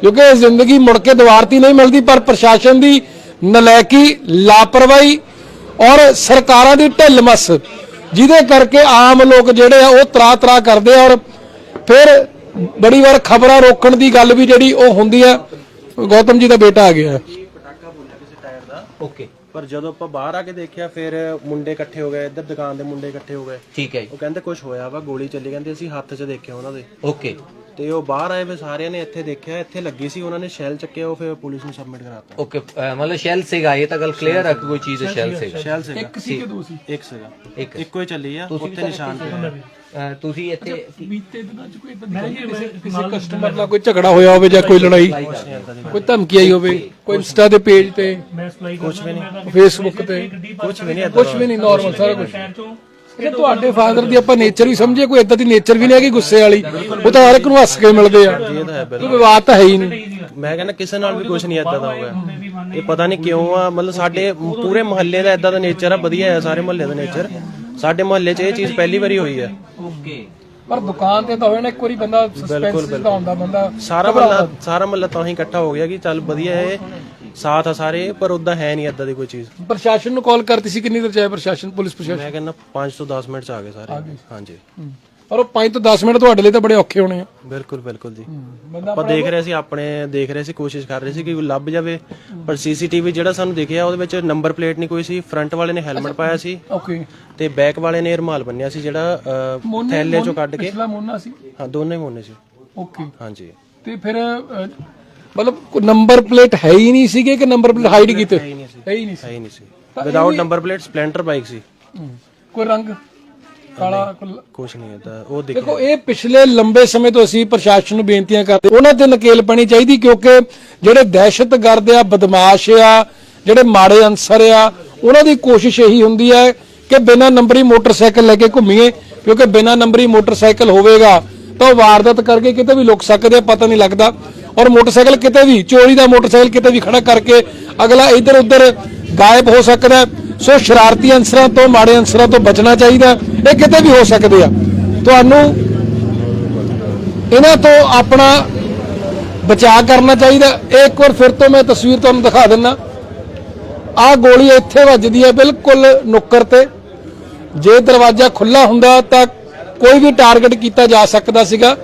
ਕਿਉਂਕਿ ਜ਼ਿੰਦਗੀ ਮੁੜ ਕੇ ਦੁਬਾਰਤੀ ਨਹੀਂ ਮਿਲਦੀ, ਪਰ ਪ੍ਰਸ਼ਾਸਨ ਦੀ ਨਲਾਇਕੀ ਲਾਪਰਵਾਹੀ ਔਰ ਸਰਕਾਰਾਂ ਦੀ ਢਿੱਲਮਸ ਜਿਹਦੇ ਕਰਕੇ ਆਮ ਲੋਕ ਜਿਹੜੇ ਆ ਉਹ ਤਰਾ ਤਰਾ ਕਰਦੇ ਔਰ ਫਿਰ ਬੜੀ ਵਾਰ ਖਬਰਾਂ ਰੋਕਣ ਦੀ ਗੱਲ ਵੀ ਜਿਹੜੀ ਉਹ ਹੁੰਦੀ ਹੈ ਗੌਤਮ ਜੀ ਦਾ ਬੇਟਾ ਆ ਗਿਆ। ਹੈ। ਓਕੇ। ਪਰ ਜਦੋਂ ਆਪਾਂ ਬਾਹਰ ਆ ਕੇ ਦੇਖਿਆ ਫਿਰ ਮੁੰਡੇ ਇਕੱਠੇ ਹੋ ਗਏ ਇੱਧਰ ਦੁਕਾਨ ਦੇ ਮੁੰਡੇ ਇਕੱਠੇ ਹੋ ਗਏ। ਠੀਕ ਹੈ ਉਹ ਕਹਿੰਦੇ ਕੁਝ ਹੋਇਆ ਵਾ ਗੋਲੀ ਚੱਲੀ ਕਹਿੰਦੇ ਅਸੀਂ ਹੱਥ 'ਚ ਦੇਖਿਆ ਉਹਨਾਂ ਦੇ। ਓਕੇ। ਤੇ ਉਹ ਬਾਹਰ ਆਏ ਫਿਰ ਸਾਰਿਆਂ ਨੇ ਇੱਥੇ ਦੇਖਿਆ ਇੱਥੇ ਲੱਗੀ ਸੀ ਉਹਨਾਂ ਨੇ ਸ਼ੈਲ ਚੱਕਿਆ ਉਹ ਫਿਰ ਪੁਲਿਸ ਨੂੰ ਸਬਮਿਟ ਕਰਾਤਾ। ਓਕੇ ਮਤਲਬ ਸ਼ੈਲ ਸੀਗਾ ਇਹ ਤਾਂ ਗੱਲ ਕਲੀਅਰ ਹੈ ਕਿ ਕੋਈ ਚੀਜ਼ ਸ਼ੈਲ ਸੀਗਾ ਸ਼ੈਲ ਸੀਗਾ। ਇੱਕ ਸੀ ਕਿ ਦੋ ਸੀ? ਇੱਕ ਸੀਗਾ। ਇੱਕ ਇੱਕੋ ਹੀ ਚੱਲੀ ਆ ਉੱਤੇ ਨਿਸ਼ਾਨ ਪਿਆ ਅਹ ਤੁਸੀਂ ਇੱਥੇ ਕਿਸੇ ਕਸਟਮਰ ਨਾਲ ਕੋਈ ਝਗੜਾ ਹੋਇਆ ਹੋਵੇ ਜਾਂ ਕੋਈ ਲੜਾਈ ਕੋਈ ਧਮਕੀ ਆਈ ਹੋਵੇ ਕੋਈ ਇੰਸਟਾ ਦੇ ਪੇਜ ਤੇ ਕੁਝ ਵੀ ਨਹੀਂ। ਫੇਸਬੁੱਕ ਤੇ ਕੁਝ ਵੀ ਨਹੀਂ ਕੁਝ ਵੀ ਨਹੀਂ ਨਾਰਮਲ ਸਾਰਾ ਕੁਝ ਇਹ ਤੁਹਾਡੇ ਫਾਦਰ ਦੀ ਆਪਾਂ ਨੇਚਰ ਵੀ ਸਮਝੀਏ ਕੋਈ ਇਦਾਂ ਦੀ ਨੇਚਰ ਵੀ ਨਹੀਂ ਹੈਗੀ ਗੁੱਸੇ ਵਾਲੀ। ਉਹ ਤਾਂ ਹਰ ਇੱਕ ਨੂੰ ਹੱਸ ਕੇ ਮਿਲਦੇ ਆ। ਕੋਈ ਵਿਵਾਦ ਤਾਂ ਹੈ ਹੀ ਨਹੀਂ। ਮੈਂ ਕਹਿੰਦਾ ਕਿਸੇ ਨਾਲ ਵੀ ਕੁਝ ਨਹੀਂ ਏਦਾਂ ਦਾ ਹੋਇਆ। ਇਹ ਪਤਾ ਨਹੀਂ ਕਿਉਂ ਆ ਮਤਲਬ ਸਾਡੇ ਪੂਰੇ ਮੁਹੱਲੇ ਦਾ ਏਦਾਂ ਦਾ ਨੇਚਰ ਆ ਵਧੀਆ ਹੈ ਸਾਰੇ ਮੁਹੱਲੇ ਦਾ ਨੇਚਰ ਸਾਡੇ ਮੁਹੱਲੇ 'ਚ ਇਹ ਚੀਜ਼ ਪਹਿਲੀ ਵਾਰੀ ਹੋਈ ਹੈ। ਓਕੇ। ਪਰ ਦੁਕਾਨ ਤੇ ਤਾਂ ਹੋਇਆ ਨਾ ਇੱਕ ਵਾਰੀ ਬੰਦਾ ਸਸਪੈਂਸ ਦਾ ਹੁੰਦਾ ਬੰਦਾ ਸਾਰਾ ਮਹੱਲਾ ਸਾਰਾ ਮਹੱਲਾ ਤਾਂ ਹੀ ਇਕੱਠਾ ਹੋ ਗਿਆ ਕਿ ਚੱਲ ਵਧੀਆ ਹੈ ਸਾਥ ਆ ਸਾਰੇ ਪਰ ਉਦਾਂ ਹੈ ਨਹੀਂ ਏਦਾਂ ਦੀ ਕੋਈ ਚੀਜ਼। ਪ੍ਰਸ਼ਾਸਨ ਨੂੰ ਕਾਲ ਕਰਤੀ ਸੀ ਕਿੰਨੀ ਦੇਰ ਚਾਹੇ ਪ੍ਰਸ਼ਾਸਨ ਪੁਲਿਸ ਪ੍ਰਸ਼ਾਸਨ? ਮੈਂ ਕਹਿੰਦਾ 5 ਤੋਂ 10 ਮਿੰਟ ਚ ਆ ਗਏ ਸਾਰੇ। ਹਾਂਜੀ। ਪਰ ਉਹ 5 ਤੋਂ 10 ਮਿੰਟ ਤੁਹਾਡੇ ਲਈ ਤਾਂ ਬੜੇ ਔਖੇ ਹੋਣੇ ਆ। ਬਿਲਕੁਲ ਬਿਲਕੁਲ ਜੀ। ਆਪਾਂ ਦੇਖ ਰਹੇ ਸੀ ਆਪਣੇ ਦੇਖ ਰਹੇ ਸੀ ਕੋਸ਼ਿਸ਼ ਕਰ ਰਹੇ ਸੀ ਕਿ ਕੋਈ ਲੱਭ ਜਾਵੇ। ਪਰ ਸੀਸੀਟੀਵੀ ਜਿਹੜਾ ਸਾਨੂੰ ਦਿਖਿਆ ਉਹਦੇ ਵਿੱਚ ਨੰਬਰ ਪਲੇਟ ਨਹੀਂ ਕੋਈ ਸੀ ਫਰੰਟ ਵਾਲੇ ਨੇ ਹੈਲਮਟ ਪਾਇਆ ਸੀ। ਓਕੇ। ਤੇ ਬੈਕ ਵਾਲੇ ਨੇ ਰੁਮਾਲ ਬੰਨਿਆ ਸੀ ਜਿਹੜਾ ਅਹ, ਥੈਲੇ ਚੋਂ ਕੱਢ ਕੇ। ਪਿਛਲਾ ਮੋਨਾ ਸੀ? ਹਾਂ ਦੋਨੇ ਮੋਨੇ ਸੀ। ਓਕੇ। ਹਾਂਜੀ। ਤੇ ਫਿਰ ਅਹ, ਮਤਲਬ ਨੰਬਰ ਪਲੇਟ ਹੈ ਹੀ ਨਹੀਂ ਸੀਗੇ ਕਿ ਨੰਬਰ ਪਲੇਟ ਹਾਈਡ ਕੀਤੇ? ਹੈ ਹੀ ਨਹੀਂ ਸੀ। ਹੈ ਹੀ ਨਹੀਂ ਸੀ। Without number plate Splendor bike ਸੀ। ਕੋਈ ਰੰਗ? ਕਾਲਾ ਕੋਈ ਕੁਝ ਨਹੀਂ ਏਦਾਂ ਉਹ ਦਿਖ ਦੇਖੋ ਇਹ ਪਿਛਲੇ ਲੰਬੇ ਸਮੇਂ ਤੋਂ ਅਸੀਂ ਪ੍ਰਸ਼ਾਸਨ ਨੂੰ ਬੇਨਤੀਆਂ ਕਰਦੇ ਉਹਨਾਂ ਤੇ ਨਕੇਲ ਪਾਣੀ ਚਾਹੀਦੀ ਕਿਉਂਕਿ ਜਿਹੜੇ ਦਹਿਸ਼ਤਗਰਦ ਆ ਬਦਮਾਸ਼ ਆ ਜਿਹੜੇ ਮਾੜੇ ਅਨਸਰ ਆ ਉਹਨਾਂ ਦੀ ਕੋਸ਼ਿਸ਼ ਇਹੀ ਹੁੰਦੀ ਹੈ ਕਿ ਬਿਨਾਂ ਨੰਬਰੀ ਮੋਟਰਸਾਈਕਲ ਲੈ ਕੇ ਘੁੰਮੀਏ ਕਿਉਂਕਿ ਬਿਨਾਂ ਨੰਬਰੀ ਮੋਟਰਸਾਈਕਲ ਹੋਵੇਗਾ ਤਾਂ ਉਹ ਵਾਰਦਾਤ ਕਰਕੇ ਕਿਤੇ ਵੀ ਲੁਕ ਸਕਦੇ ਆ ਪਤਾ ਨਹੀਂ ਲੱਗਦਾ। ਔਰ ਮੋਟਰਸਾਈਕਲ ਕਿਤੇ ਵੀ ਚੋਰੀ ਦਾ ਮੋਟਰਸਾਈਕਲ ਕਿਤੇ ਵੀ ਖੜਾ ਕਰਕੇ ਅਗਲਾ ਇੱਧਰ ਉੱਧਰ ਗਾਇਬ ਹੋ ਸਕਦਾ ਹੈ। ਸੋ ਸ਼ਰਾਰਤੀ ਅਨਸਰਾਂ ਤੋਂ, ਮਾੜੇ ਅਨਸਰਾਂ ਤੋਂ ਬਚਣਾ ਚਾਹੀਦਾ। ਇਹ ਕਿਤੇ ਵੀ ਹੋ ਸਕਦੇ ਆ। ਤੁਹਾਨੂੰ ਇਹਨਾਂ ਤੋਂ ਆਪਣਾ ਬਚਾਅ ਕਰਨਾ ਚਾਹੀਦਾ। ਇਹ ਇੱਕ ਵਾਰ ਫਿਰ ਤੋਂ ਮੈਂ ਤਸਵੀਰ ਤੁਹਾਨੂੰ ਦਿਖਾ ਦਿੰਦਾ। ਆਹ ਗੋਲੀ ਇੱਥੇ ਵੱਜਦੀ ਹੈ ਬਿਲਕੁਲ ਨੁੱਕਰ ਤੇ। ਜੇ ਦਰਵਾਜ਼ਾ ਖੁੱਲਾ ਹੁੰਦਾ ਤਾਂ ਕੋਈ ਵੀ ਟਾਰਗੇਟ ਕੀਤਾ ਜਾ ਸਕਦਾ ਸੀਗਾ।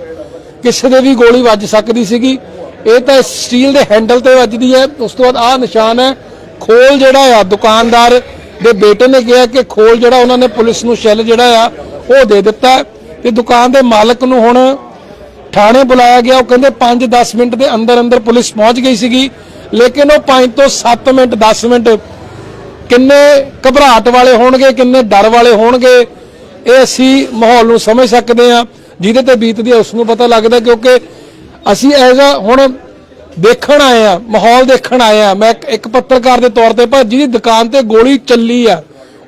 ਕਿਸੇ ਦੇ ਵੀ ਗੋਲੀ ਵੱਜ ਸਕਦੀ ਸੀਗੀ। ਇਹ ਤਾਂ ਸਟੀਲ ਦੇ ਹੈਂਡਲ ਤੇ ਵੱਜਦੀ ਹੈ। ਉਸ ਤੋਂ ਬਾਅਦ ਆਹ ਨਿਸ਼ਾਨ ਹੈ। ਖੋਲ ਜਿਹੜਾ ਆ, ਦੁਕਾਨਦਾਰ ਦੇ ਬੇਟੇ ਨੇ ਕਿਹਾ ਕਿ ਖੋਲ ਜਿਹੜਾ ਉਹਨਾਂ ਨੇ ਪੁਲਿਸ ਨੂੰ ਸ਼ੈਲ ਜਿਹੜਾ ਆ, ਉਹ ਦੇ ਦਿੱਤਾ ਹੈ। ਤੇ ਦੁਕਾਨ ਦੇ ਮਾਲਕ ਨੂੰ ਹੁਣ ਥਾਣੇ ਬੁਲਾਇਆ ਗਿਆ। ਉਹ ਕਹਿੰਦੇ 5-10 ਮਿੰਟ ਦੇ ਅੰਦਰ ਅੰਦਰ ਪੁਲਿਸ ਪਹੁੰਚ ਗਈ ਸੀਗੀ। ਲੇਕਿਨ ਉਹ 5 ਤੋਂ 7 ਮਿੰਟ 10 ਮਿੰਟ ਕਿੰਨੇ ਘਬਰਾਹਟ ਵਾਲੇ ਹੋਣਗੇ, ਕਿੰਨੇ ਡਰ ਵਾਲੇ ਹੋਣਗੇ, ਇਹ ਅਸੀਂ ਮਾਹੌਲ ਨੂੰ ਸਮਝ ਸਕਦੇ ਹਾਂ। ਜਿਹਦੇ ਤੇ ਬੀਤਦੀ ਹੈ, ਉਸ ਨੂੰ ਪਤਾ ਲੱਗਦਾ ਕਿਉਂਕਿ ਅਸੀਂ ਐਜ਼ ਅ ਹੁਣ ਦੇਖਣ ਆਏ ਆ, ਮਾਹੌਲ ਦੇਖਣ ਆਏ ਆ। ਮੈਂ ਇੱਕ- ਪੱਤਰਕਾਰ ਦੇ ਤੌਰ ਤੇ ਪਰ ਜਿਹਦੀ ਦੁਕਾਨ ਤੇ ਗੋਲੀ ਚੱਲੀ ਆ।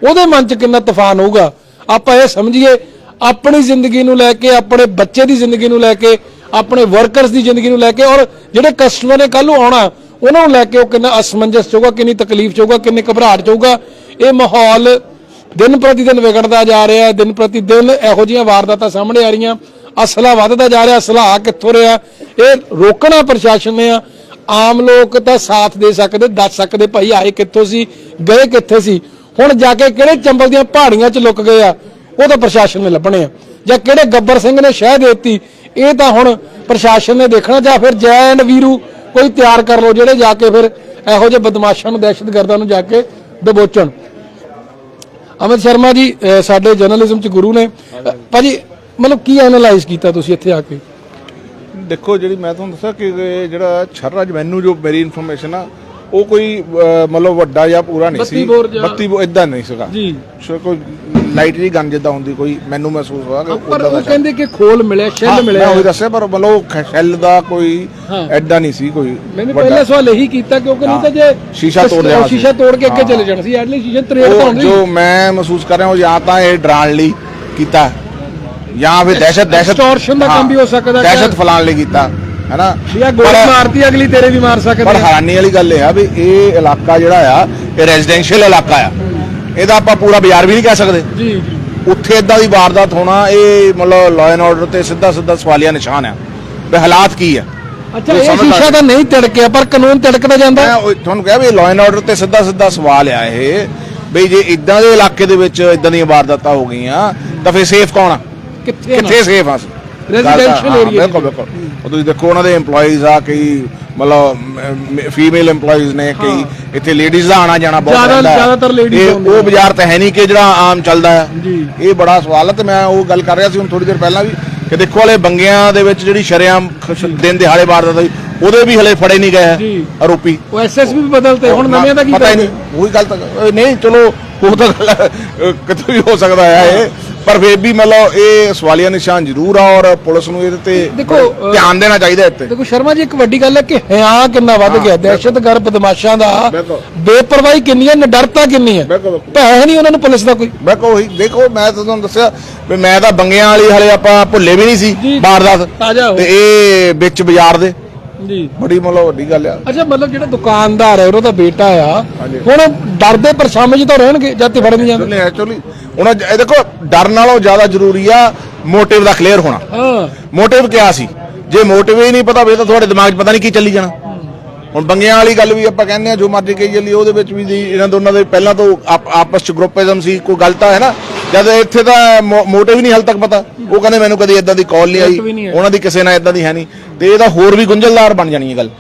ਉਹਦੇ ਮਨ 'ਚ ਕਿੰਨਾ ਤੂਫਾਨ ਹੋਊਗਾ? ਆਪਾਂ ਇਹ ਸਮਝੀਏ, ਆਪਣੀ ਜ਼ਿੰਦਗੀ ਨੂੰ ਲੈ ਕੇ, ਆਪਣੇ ਬੱਚੇ ਦੀ ਜ਼ਿੰਦਗੀ ਨੂੰ ਲੈ ਕੇ, ਆਪਣੇ ਵਰਕਰਸ ਦੀ ਜ਼ਿੰਦਗੀ ਨੂੰ ਲੈ ਕੇ ਔਰ ਜਿਹੜੇ ਕਸਟਮਰ ਨੇ ਕੱਲ ਨੂੰ ਆਉਣਾ, ਉਹਨਾਂ ਨੂੰ ਲੈ ਕੇ ਉਹ ਕਿੰਨਾ ਅਸਮੰਜਸ 'ਚ ਹੋਊਗਾ, ਕਿੰਨੀ ਤਕਲੀਫ 'ਚ ਹੋਊਗਾ, ਕਿੰਨੀ ਘਬਰਾਹਟ 'ਚ ਹੋਊਗਾ। ਇਹ ਮਾਹੌਲ ਦਿਨ ਪ੍ਰਤੀ ਦਿਨ ਵਿਗੜਦਾ ਜਾ ਰਿਹਾ ਹੈ। ਦਿਨ ਪ੍ਰਤੀ ਦਿਨ ਇਹੋ ਜਿਹੀਆਂ ਵਾਰਦਾਤਾਂ ਸਾਹਮਣੇ ਆ ਰਹੀਆਂ। ਅਸਲਾ ਵੱਧਦਾ ਜਾ ਰਿਹਾ ਅਸਲਾ ਕਿੱਥੋਂ ਰਿਹਾ? ਇਹ ਰੋਕਣਾ ਪ੍ਰਸ਼ਾਸਨ ਨੇ ਆ। ਆਮ ਲੋਕ ਤਾਂ ਸਾਥ ਦੇ ਸਕਦੇ, ਦੱਸ ਸਕਦੇ, ਭਾਈ ਆਏ ਕਿੱਥੋਂ ਸੀ, ਗਏ ਕਿੱਥੇ ਸੀ? ਹੁਣ ਜਾ ਕੇ ਕਿਹੜੇ ਚੰਬਲ ਦੀਆਂ ਪਹਾੜੀਆਂ 'ਚ ਲੁੱਕ ਗਏ ਆ? ਉਹ ਤਾਂ ਪ੍ਰਸ਼ਾਸਨ ਨੇ ਲੱਭਣੇ ਆ। ਜਾਂ ਕਿਹੜੇ ਗੱਬਰ ਸਿੰਘ ਨੇ ਸ਼ਹਿ ਦੇਤੀ? ਇਹ ਤਾਂ ਹੁਣ ਪ੍ਰਸ਼ਾਸਨ ਨੇ ਦੇਖਣਾ, ਜਾਂ ਫਿਰ ਜੈ ਐਂਡ ਵੀਰੂ ਕੋਈ ਤਿਆਰ ਕਰ ਲਓ, ਜਿਹੜੇ ਜਾ ਕੇ ਫਿਰ ਇਹੋ ਜਿਹੇ ਬਦਮਾਸ਼ਾਂ ਨੂੰ ਦਹਿਸ਼ਤਗਰਦਾਂ ਨੂੰ ਜਾ ਕੇ ਦਬੋਚਣ। ਅਮਿਤ ਸ਼ਰਮਾ ਜੀ ਸਾਡੇ ਜਰਨਲਿਜ਼ਮ ਚ ਗੁਰੂ ਨੇ। ਭਾਜੀ ਮਤਲਬ ਕੀ ਐਨਾਲਾਈਜ਼ ਕੀਤਾ ਤੁਸੀਂ ਇੱਥੇ ਆ ਕੇ? ਦੇਖੋ ਜਿਹੜੀ ਮੈਂ ਤੁਹਾਨੂੰ ਦੱਸਿਆ ਕਿ ਇਹ ਜਿਹੜਾ ਛਰਰਾਜ ਮੈਨੂੰ ਜੋ ਮੇਰੀ ਇਨਫੋਰਮੇਸ਼ਨ ਆ ਉਹ ਕੋਈ ਅਹ, ਮਤਲਬ ਵੱਡਾ ਜਾਂ ਪੂਰਾ ਨਹੀਂ ਸੀ। ਬੱਤੀ ਬੋਰ ਜਾਂ- ਬੱਤੀ ਬੋਰ ਇਦਾਂ ਨਹੀਂ ਸੀਗਾ। ਜੀ। ਸੋ ਕੋਈ ਲਾਈਟ ਜੀ ਗਨ ਜਿੱਦਾਂ ਹੁੰਦੀ ਕੋਈ ਮੈਨੂੰ ਮਹਿਸੂਸ ਹੋਇਆ ਕਿ ਪਰ ਉੱਦਾਂ ਦਾ ਉਹ ਕਹਿੰਦੇ ਕਿ ਖੋਲ ਮਿਲਿਆ ਹਾਂ, ਸ਼ੈਲ ਮੈਂ ਮਿਲਿਆ ਉਹੀ ਦੱਸਿਆ ਪਰ ਮਤਲਬ ਸ਼ੈਲ ਦਾ ਕੋਈ ਐਡਾ ਨਹੀਂ ਸੀ ਕੋਈ ਵੱਡਾ। ਪਹਿਲਾ ਸਵਾਲ ਇਹੀ ਕੀਤਾ ਕਿਉਂਕਿ ਨਹੀਂ ਤਾਂ ਜੇ ਸ਼ੀਸ਼ਾ ਤੋੜ ਸੀ। ਸ਼ੀਸ਼ਾ ਤੋੜ ਕੇ ਅੱਗੇ ਚਲੇ ਜਾਣਾ ਸੀ ਐਟਲੀ ਸ਼ੀਸ਼ਾ ਤਰੇੜ ਤਾਂ ਉਹ ਹੁੰਦੀ ਜੋ ਮੈਂ ਮਹਿਸੂਸ ਕਰ ਰਿਹਾ ਹਾਂ ਜਾਂ ਤਾਂ ਇਹ ਡਰਾਉਣ ਲਈ ਕੀਤਾ। ਜਾਂ ਫਿਰ ਦਹਿਸ਼ਤ ਦਹਿਸ਼ਤ Extortion ਦਾ ਕੰਮ ਵੀ ਹੋ ਸਕਦਾ ਕਿ- ਦਹਿਸ਼ਤ ਫੈਲਾਉਣ ਲਈ ਕੀਤਾ ਹੈਨਾ? ਵੀ ਆ ਗੋਲੀ ਮਾਰਤੀ ਅਗਲੀ ਤੇਰੇ ਵੀ ਮਾਰ ਸਕਦੇ ਪਰ। ਹੈਰਾਨੀ ਵਾਲੀ ਗੱਲ ਇਹ ਆ ਵੀ ਇਹ ਇਲਾਕਾ ਜਿਹੜਾ ਆ ਇਹ ਰੈਜ਼ੀਡੈਂਸ਼ੀਅਲ ਇਲਾਕਾ ਆ। ਇਹਦਾ ਆਪਾਂ ਪੂਰਾ ਬਾਜ਼ਾਰ ਵੀ ਨਹੀਂ ਕਹਿ ਸਕਦੇ। ਜੀ ਜੀ। ਉੱਥੇ ਇਦਾਂ ਦੀ ਵਾਰਦਾਤ ਹੋਣਾ ਇਹ ਮਤਲਬ ਲਾਅ ਐਂਡ ਆਰਡਰ ਤੇ ਸਿੱਧਾ ਸਿੱਧਾ ਸਵਾਲੀਆ ਨਿਸ਼ਾਨ ਆ। ਵੀ ਹਾਲਾਤ ਕੀ ਆ? ਅੱਛਾ ਇਹ ਸ਼ੀਸ਼ਾ ਤਾਂ ਨਹੀਂ ਤਿੜਕਿਆ ਪਰ ਕਾਨੂੰਨ ਤਿੜਕਦਾ ਜਾਂਦਾ? ਮੈਂ ਤੁਹਾਨੂੰ ਕਿਹਾ ਵੀ ਲਾਅ ਐਂਡ ਆਰਡਰ ਤੇ ਸਿੱਧਾ ਸਿੱਧਾ ਸਵਾਲ ਆ ਇਹ ਵੀ ਜੇ ਇਦਾਂ ਦੇ ਇਲਾਕੇ ਦੇ ਵਿੱਚ ਇਦਾਂ ਦੀਆਂ ਵਾਰਦਾਤਾਂ ਹੋ ਗਈਆਂ ਤਾਂ ਫਿਰ ਸੇਫ ਕੌਣ ਆ? ਕਿੱਥੇ? ਕਿੱਥੇ ਸੇਫ ਆ ਅਸੀਂ? Residential area ਬਿਲਕੁਲ ਬਿਲਕੁਲ ਉਹ ਤੁਸੀਂ ਦੇਖੋ ਉਹਨਾਂ ਦੇ EMPLOYEES ਆ ਕਈ ਮਤਲਬ ਫੀਮੇਲ EMPLOYEES ਨੇ ਕਈ ਇੱਥੇ ਲੇਡੀਜ਼ ਦਾ ਆਣਾ ਜਾਣਾ ਬਹੁਤ ਜ਼ਿਆਦਾ-। ਜ਼ਿਆਦਾਤਰ ਆਉਂਦੀਆਂ ਉਹ ਬਾਜ਼ਾਰ ਤਾਂ ਹੈ ਨਹੀਂ ਕਿ ਜਿਹੜਾ ਆਮ ਚੱਲਦਾ ਹੈ ਜੀ। ਇਹ ਬੜਾ ਸਵਾਲ ਹੈ ਤੇ ਮੈਂ ਉਹ ਗੱਲ ਕਰ ਰਿਹਾ ਸੀ ਹੁਣ ਥੋੜੀ ਦੇਰ ਪਹਿਲਾਂ ਵੀ ਕਿ ਦੇਖੋ ਵਾਲੇ ਬੰਗਿਆਂ ਦੇ ਵਿੱਚ ਜਿਹੜੀ ਸ਼ਰੇਆਮ ਦਿਨ ਦਿਹਾੜੇ ਵਾਰਦਾਤ ਹੋਈ ਉਹਦੇ ਵੀ ਹਲੇ ਫੜੇ ਨਹੀਂ ਗਏ। ਆਰੋਪੀ ਉਹ ਐਸਐਸਪੀ ਵੀ ਬਦਲਤੇ ਹੁਣ ਨਵੇਂ ਦਾ ਕੀ ਪਤਾ? ਨਹੀਂ ਉਹੀ ਗੱਲ ਤਾਂ ਨਹੀਂ ਚਲੋ ਉਹ ਤਾਂ ਕਿਤੇ ਵੀ ਹੋ ਸਕਦਾ ਹੈ ਇਹ ਪਰ ਫਿਰ ਵੀ ਮਤਲਬ ਇਹ ਸਵਾਲੀਆ ਨਿਸ਼ਾਨ ਜ਼ਰੂਰ ਆ ਔਰ ਪੁਲਿਸ ਨੂੰ ਇਹਦੇ ਤੇ ਦੇਖੋ, ਧਿਆਨ ਦੇਣਾ ਚਾਹੀਦਾ ਇੱਥੇ ਦੇਖੋ ਸ਼ਰਮਾ ਜੀ ਇੱਕ ਵੱਡੀ ਗੱਲ ਹੈ ਕਿ ਹਿਆ ਕਿੰਨਾ ਵੱਧ ਗਿਆ ਦਹਿਸ਼ਤਗਰਦ ਬਦਮਾਸ਼ਾਂ ਦਾ ਬਿਲਕੁਲ। ਬੇਪਰਵਾਹੀ ਕਿੰਨੀ ਹੈ ਨਿਡਰਤਾ ਕਿੰਨੀ ਹੈ ਬਿਲਕੁਲ। ਭੈ ਨਹੀਂ ਉਹਨਾਂ ਨੂੰ ਪੁਲਿਸ ਦਾ ਕੋਈ ਮੈਂ ਕਹੋ ਉਹੀ ਦੇਖੋ ਮੈਂ ਤਾਂ ਤੁਹਾਨੂੰ ਦੱਸਿਆ ਵੀ ਮੈਂ ਤਾਂ ਬੰਗਿਆਂ ਵਾਲੀ ਹਲੇ ਆਪਾਂ ਭੁੱਲੇ ਵੀ ਨਹੀਂ ਜੀ। ਸੀ ਵਾਰਦਾਤ ਤਾਜ਼ਾ ਹੋ। ਤੇ ਇਹ ਵਿੱਚ ਬਾਜ਼ਾਰ ਦੇ ਜੀ। ਬੜੀ ਮਤਲਬ ਵੱਡੀ ਗੱਲ ਆ। ਅੱਛਾ ਮਤਲਬ ਜਿਹੜਾ ਦੁਕਾਨਦਾਰ ਹੈ ਉਹਦਾ ਬੇਟਾ ਆ ਹਾਂਜੀ। ਹੁਣ ਡਰਦੇ ਪਰਛਾਵੇਂ 'ਚ ਤਾਂ ਰਹਿਣਗੇ ਜਦ ਤੇ ਫੜਨ ਜਾਂਦੇ? ਨਹੀਂ ਐਕਚੁਅਲੀ ਉਹਨਾਂ ਇਹ ਦੇਖੋ ਡਰ ਨਾਲੋਂ ਜ਼ਿਆਦਾ ਜ਼ਰੂਰੀ ਆ ਮੋਟਿਵ ਦਾ ਕਲੀਅਰ ਹੋਣਾ। ਹਾਂ। ਮੋਟਿਵ ਕਿਆ ਸੀ? ਜੇ ਮੋਟਿਵ ਹੀ ਨਹੀਂ ਪਤਾ ਹੋਵੇ ਤਾਂ ਤੁਹਾਡੇ ਦਿਮਾਗ 'ਚ ਪਤਾ ਨਹੀਂ ਕੀ ਚੱਲੀ ਜਾਣਾ। ਹੁਣ ਬੰਗਿਆਂ ਵਾਲੀ ਗੱਲ ਵੀ ਆਪਾਂ ਕਹਿੰਦੇ ਆ ਜੋ ਮਰਜ਼ੀ ਕਹੀ ਚੱਲੀ ਉਹਦੇ ਵਿੱਚ ਵੀ ਜੀ ਇਹਨਾਂ ਦੋਨਾਂ ਦੇ ਪਹਿਲਾਂ ਤੋਂ ਆਪ- ਆਪਸ 'ਚ ਗਰੁੱਪਿਜ਼ਮ ਸੀ ਕੋਈ ਗੱਲ ਤਾਂ ਹੈ ਨਾ? ਜਦ ਇੱਥੇ ਤਾਂ ਮੋਟਿਵ ਹੀ ਨਹੀਂ ਹਾਲ ਤੱਕ ਪਤਾ। ਉਹ ਕਹਿੰਦੇ ਮੈਨੂੰ ਕਦੀ ਇਦਾਂ ਦੀ ਕਾਲ ਨਹੀਂ Correct ਵੀ ਨਹੀਂ ਆਈ। ਹੈ। ਉਹਨਾਂ ਦੀ ਕਿਸੇ ਨਾਲ ਇਦਾਂ ਦੀ ਹੈ ਨਹੀਂ। ਤੇ ਇਹਦਾ ਹੋਰ ਵੀ ਗੁੰਝਲਦਾਰ ਬਣ ਜਾਣੀ ਹੈ ਗੱਲ।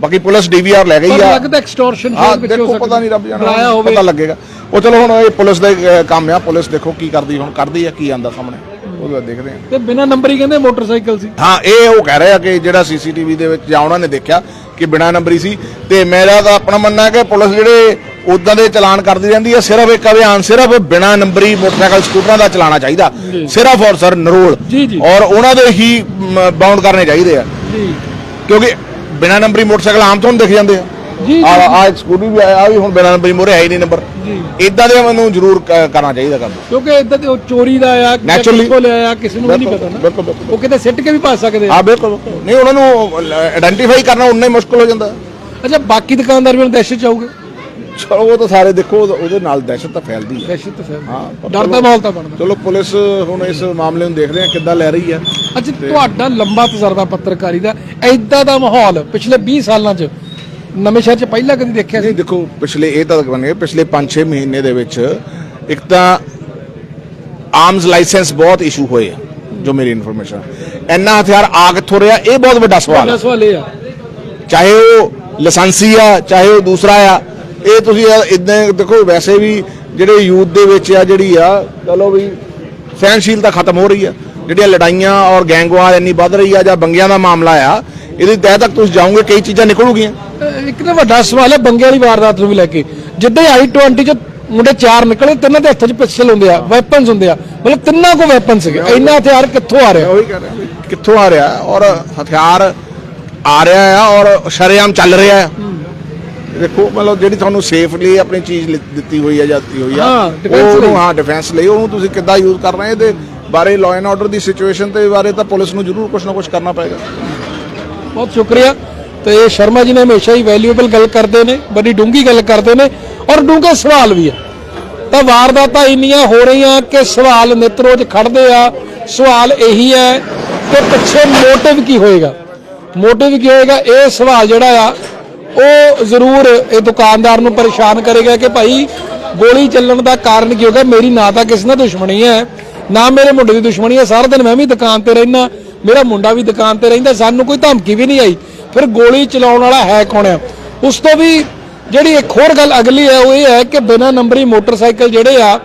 ਬਾਕੀ ਪੁਲਿਸ ਡੀਵੀਆਰ ਲੈ ਗਈ ਆ। ਲੱਗਦਾ ਐਕਸਟੋਰਸ਼ਨ ਹਾਂ ਦੇਖੋ ਪਤਾ ਨਹੀਂ ਰੱਬ ਜਾਣਾ ਪਤਾ ਲੱਗੇਗਾ। ਉਹ ਚਲੋ ਹੁਣ ਇਹ ਪੁਲਿਸ ਦਾ ਕੰਮ ਆ। ਪੁਲਿਸ ਦੇਖੋ ਕੀ ਕਰਦੀ ਹੁਣ ਕਰਦੀ ਆ ਕੀ ਆਂਦਾ ਸਾਹਮਣੇ। ਉਹਦਾ ਦੇਖਦੇ ਆ। ਤੇ ਬਿਨਾਂ ਨੰਬਰ ਹੀ ਕਹਿੰਦੇ ਮੋਟਰਸਾਈਕਲ ਸੀ। ਹਾਂ ਇਹ ਉਹ ਕਹਿ ਰਹੇ ਆ ਕਿ ਜਿਹੜਾ ਸੀਸੀਟੀਵੀ ਦੇ ਵਿੱਚ ਜਾਂ ਉਹਨਾਂ ਨੇ ਦੇਖਿਆ ਕਿ ਬਿਨਾ ਨੰਬਰੀ ਸੀ। ਤੇ ਮੇਰਾ ਤਾਂ ਆਪਣਾ ਮੰਨਣਾ ਹੈ ਕਿ ਪੁਲਿਸ ਜਿਹੜੇ ਉਦਾਂ ਦੇ ਚਲਾਨ ਕਰਦੀ ਰਹਿੰਦੀ ਹੈ। ਸਿਰਫ ਇੱਕ ਅਭਿਆਨ ਸਿਰਫ ਬਿਨਾ ਨੰਬਰੀ ਮੋਟਰਸਾਈਕਲ ਸਕੂਟਰਾਂ ਦਾ ਚਲਾਉਣਾ ਚਾਹੀਦਾ। ਸਿਰਫ ਔਰ ਸਰ ਨਰੋਲ। ਔਰ ਉਹਨਾਂ ਦੇ ਹੀ ਬਾਉਂਡ ਕਰਨੇ ਚਾਹੀਦੇ ਆ। ਕਿਉਂਕਿ ਬਿਨਾ ਨੰਬਰੀ ਮੋਟਰਸਾਈਕਲ ਆਮ ਤੋਂ ਦਿਖ ਜਾਂਦੇ ਆ। ਆ ਆ ਸਕੂਟਰ ਵੀ ਆਇਆ ਵੀ ਹੁਣ ਬਿਨਾ ਨੰਬਰੀ ਮੋਰੇ ਹੈ ਹੀ ਨਹੀਂ ਨੰਬਰ। ਇਦਾਂ ਦੇ ਮੈਨੂੰ ਜ਼ਰੂਰ ਕਰਨਾ ਚਾਹੀਦਾ ਕੰਮ। ਕਿਉਂਕਿ ਇਦਾਂ ਤੇ ਉਹ ਚੋਰੀ ਦਾ ਆ Naturally। ਕਿੱਥੋਂ ਲਿਆ ਕਿਸੇ ਨੂੰ ਨਹੀਂ ਪਤਾ ਨਾ। ਬਿਲਕੁਲ ਬਿਲਕੁਲ ਉਹ ਕਿਤੇ ਸਿੱਟ ਕੇ ਵੀ ਪਾ ਸਕਦੇ ਆ। ਆ ਬਿਲਕੁਲ ਨਹੀਂ ਉਹਨਾਂ ਨੂੰ ਆਇਡੈਂਟੀਫਾਈ ਕਰਨਾ ਉਨਾ ਹੀ ਮੁਸ਼ਕਲ ਹੋ ਜਾਂਦਾ। ਅੱਛਾ ਬਾਕੀ ਦੁਕਾਨਦਾਰ ਵੀ ਹੁਣ ਦਹਿਸ਼ਤ ਚ ਆਉਗੇ। ਚਲੋ ਉਹ ਤਾਂ ਸਾਰੇ ਦੇਖੋ ਉਹਦੇ- ਨਾਲ ਦਹਿਸ਼ਤ ਤਾਂ ਫੈਲਦੀ ਹੈ ਦਹਿਸ਼ਤ ਫਿਰ ਹਾਂ, ਪਰ ਡਰ ਦਾ ਚਲੋ- ਮਾਹੌਲ ਤਾਂ ਬਣਦਾ। ਚਲੋ ਪੁਲਿਸ ਹੁਣ ਇਸ ਮਾਮਲੇ ਨੂੰ ਦੇਖ ਰਹੇ ਆ ਕਿੱਦਾਂ ਲੈ ਰਹੀ ਹੈ ਅੱਛਾ ਤੁਹਾਡਾ ਲੰਬਾ ਤਜਰਬਾ ਪੱਤਰਕਾਰੀ ਦਾ ਐਦਾਂ ਦਾ ਮਾਹੌਲ ਪਿਛਲੇ 20 ਸਾਲਾਂ ਚ ਨਵੇਂ ਸ਼ਹਿਰ ਚ ਪਹਿਲਾਂ ਕਦੀ ਦੇਖਿਆ ਸੀ? ਨਹੀਂ ਦੇਖੋ ਪਿਛਲੇ ਇਹ ਤਾਂ ਬਣੇ ਪਿਛਲੇ 5-6 ਮਹੀਨੇ ਦੇ ਵਿੱਚ ਇੱਕ ਤਾਂ ਆਰਮਸ ਲਾਇਸੈਂਸ ਬਹੁਤ ਇਸ਼ੂ ਹੋਏ ਆ ਜੋ ਮੇਰੀ ਇਨਫੋਰਮੇਸ਼ਨ ਇੰਨਾ ਹਥਿਆਰ ਆ ਕਿੱਥੋਂ ਰਿਹਾ ਇਹ ਬਹੁਤ ਵੱਡਾ ਸਵਾਲ ਹੈ ਸਵਾਲ ਇਹ ਆ। ਚਾਹੇ ਉਹ ਲਾਇਸੈਂਸੀ ਆ ਚਾਹੇ ਉਹ ਦੂਸਰਾ ਆ ਇਹ ਤੁਸੀਂ ਇਦਾਂ ਦੇਖੋ ਵੈਸੇ ਵੀ ਜਿਹੜੇ ਯੂਥ ਦੇ ਵਿੱਚ ਆ ਜਿਹੜੀ ਆ ਚਲੋ ਵੀ ਸਹਿਨਸ਼ੀਲਤਾ ਖਤਮ ਹੋ ਰਹੀ ਆ। ਜਿਹੜੀਆਂ ਲੜਾਈਆਂ ਔਰ ਗੈਂਗਵਾਰ ਇੰਨੀ ਵੱਧ ਰਹੀ ਆ ਜਾਂ ਬੰਗਿਆਂ ਦਾ ਮਾਮਲਾ ਆ ਇਹਦੀ ਤਹਿ ਤੱਕ ਤੁਸੀਂ ਜਾਓਗੇ ਕਈ ਚੀਜ਼ਾਂ ਨਿਕਲੂਗੀਆਂ। ਇੱਕ ਤਾਂ ਵੱਡਾ ਸਵਾਲ ਹੈ ਬੰਗੇ ਵਾਲੀ ਵਾਰਦਾਤ ਨੂੰ ਵੀ ਲੈ ਕੇ। ਜਿੱਦਾਂ ਆਈ 20 ਚ ਮੁੰਡੇ ਚਾਰ ਨਿਕਲੇ ਤਿੰਨਾਂ ਦੇ ਹੱਥਾਂ 'ਚ ਪਿਸਟਲ ਹੁੰਦੇ ਆ ਵੈਪਨਸ ਹੁੰਦੇ ਆ। ਮਤਲਬ ਤਿੰਨਾਂ ਕੋ ਵੈਪਨ ਸੀਗੇ। ਇੰਨਾ ਹਥਿਆਰ ਕਿੱਥੋਂ ਆ ਰਿਹਾ? ਉਹੀ ਕਿੱਥੋਂ ਆ ਰਿਹਾ? ਔਰ ਹਥਿਆਰ ਆ ਰਿਹਾ ਆ ਔਰ ਸ਼ਰੇਆਮ ਚੱਲ ਰਿਹਾ ਆ। ਦੇਖੋ ਮਤਲਬ ਜਿਹੜੀ ਤੁਹਾਨੂੰ ਸੇਫਲੀ ਆਪਣੀ ਚੀਜ਼ ਲਿ- ਦਿੱਤੀ ਹੋਈ ਹੈ ਜਾਂ ਦਿੱਤੀ ਹੋਈ ਆ ਹਾਂ, defense ਉਹਨੂੰ। ਹਾਂ ਡਿਫੈਂਸ ਲਈ ਉਹਨੂੰ ਤੁਸੀਂ ਕਿੱਦਾਂ ਯੂਜ਼ ਕਰ ਰਹੇ ਇਹਦੇ ਬਾਰੇ ਲਾਅ ਐਂਡ ਆਰਡਰ ਦੀ ਸਿਚੁਏਸ਼ਨ ਤੇ ਬਾਰੇ ਤਾਂ ਪੁਲਿਸ ਨੂੰ ਜ਼ਰੂਰ ਕੁਝ ਨਾ ਕੁਝ ਕਰਨਾ ਪਏਗਾ। ਬਹੁਤ ਸ਼ੁਕਰੀਆ। ਤੇ ਸ਼ਰਮਾ ਜੀ ਨੇ ਹਮੇਸ਼ਾ ਹੀ ਵੈਲਿਊਏਬਲ ਗੱਲ ਕਰਦੇ ਨੇ ਬੜੀ ਡੂੰਗੀ ਗੱਲ ਕਰਦੇ ਨੇ ਔਰ ਡੂੰਘੇ ਸਵਾਲ ਵੀ ਆ। ਤਾਂ ਵਾਰਦਾਤਾਂ ਇੰਨੀਆਂ ਹੋ ਰਹੀਆਂ ਕਿ ਸਵਾਲ ਨਿਤ ਰੋਜ਼ ਖੜਦੇ ਆ ਸਵਾਲ ਇਹੀ ਹੈ ਕਿ ਪਿੱਛੇ ਮੋਟਿਵ ਕੀ ਹੋਏਗਾ? ਮੋਟਿਵ ਕੀ ਹੋਏਗਾ? ਇਹ ਸਵਾਲ ਜਿਹੜਾ ਆ ਉਹ ਜ਼ਰੂਰ ਇਹ ਦੁਕਾਨਦਾਰ ਨੂੰ ਪਰੇਸ਼ਾਨ ਕਰੇਗਾ ਕਿ ਭਾਈ ਗੋਲੀ ਚੱਲਣ ਦਾ ਕਾਰਨ ਕੀ ਹੋਗਾ? ਮੇਰੀ ਨਾ ਤਾਂ ਕਿਸੇ ਨਾਲ ਦੁਸ਼ਮਣੀ ਹੈ, ਨਾ ਮੇਰੇ ਮੁੰਡੇ ਦੀ ਦੁਸ਼ਮਣੀ ਹੈ। ਸਾਰਾ ਦਿਨ ਮੈਂ ਵੀ ਦੁਕਾਨ ਤੇ ਰਹਿਣਾ ਮੇਰਾ ਮੁੰਡਾ ਵੀ ਦੁਕਾਨ ਤੇ ਰਹਿੰਦਾ, ਸਾਨੂੰ ਕੋਈ ਧਮਕੀ ਵੀ ਨਹੀਂ ਆਈ। ਫਿਰ ਗੋਲੀ ਚਲਾਉਣ ਵਾਲਾ ਹੈ ਕੌਣ ਆ ਉਸ ਤੋਂ ਵੀ ਜਿਹੜੀ ਇੱਕ ਹੋਰ ਗੱਲ ਅਗਲੀ ਹੈ, ਉਹ ਇਹ ਹੈ ਕਿ ਬਿਨਾਂ ਨੰਬਰੀ ਮੋਟਰਸਾਈਕਲ ਜਿਹੜੇ ਆ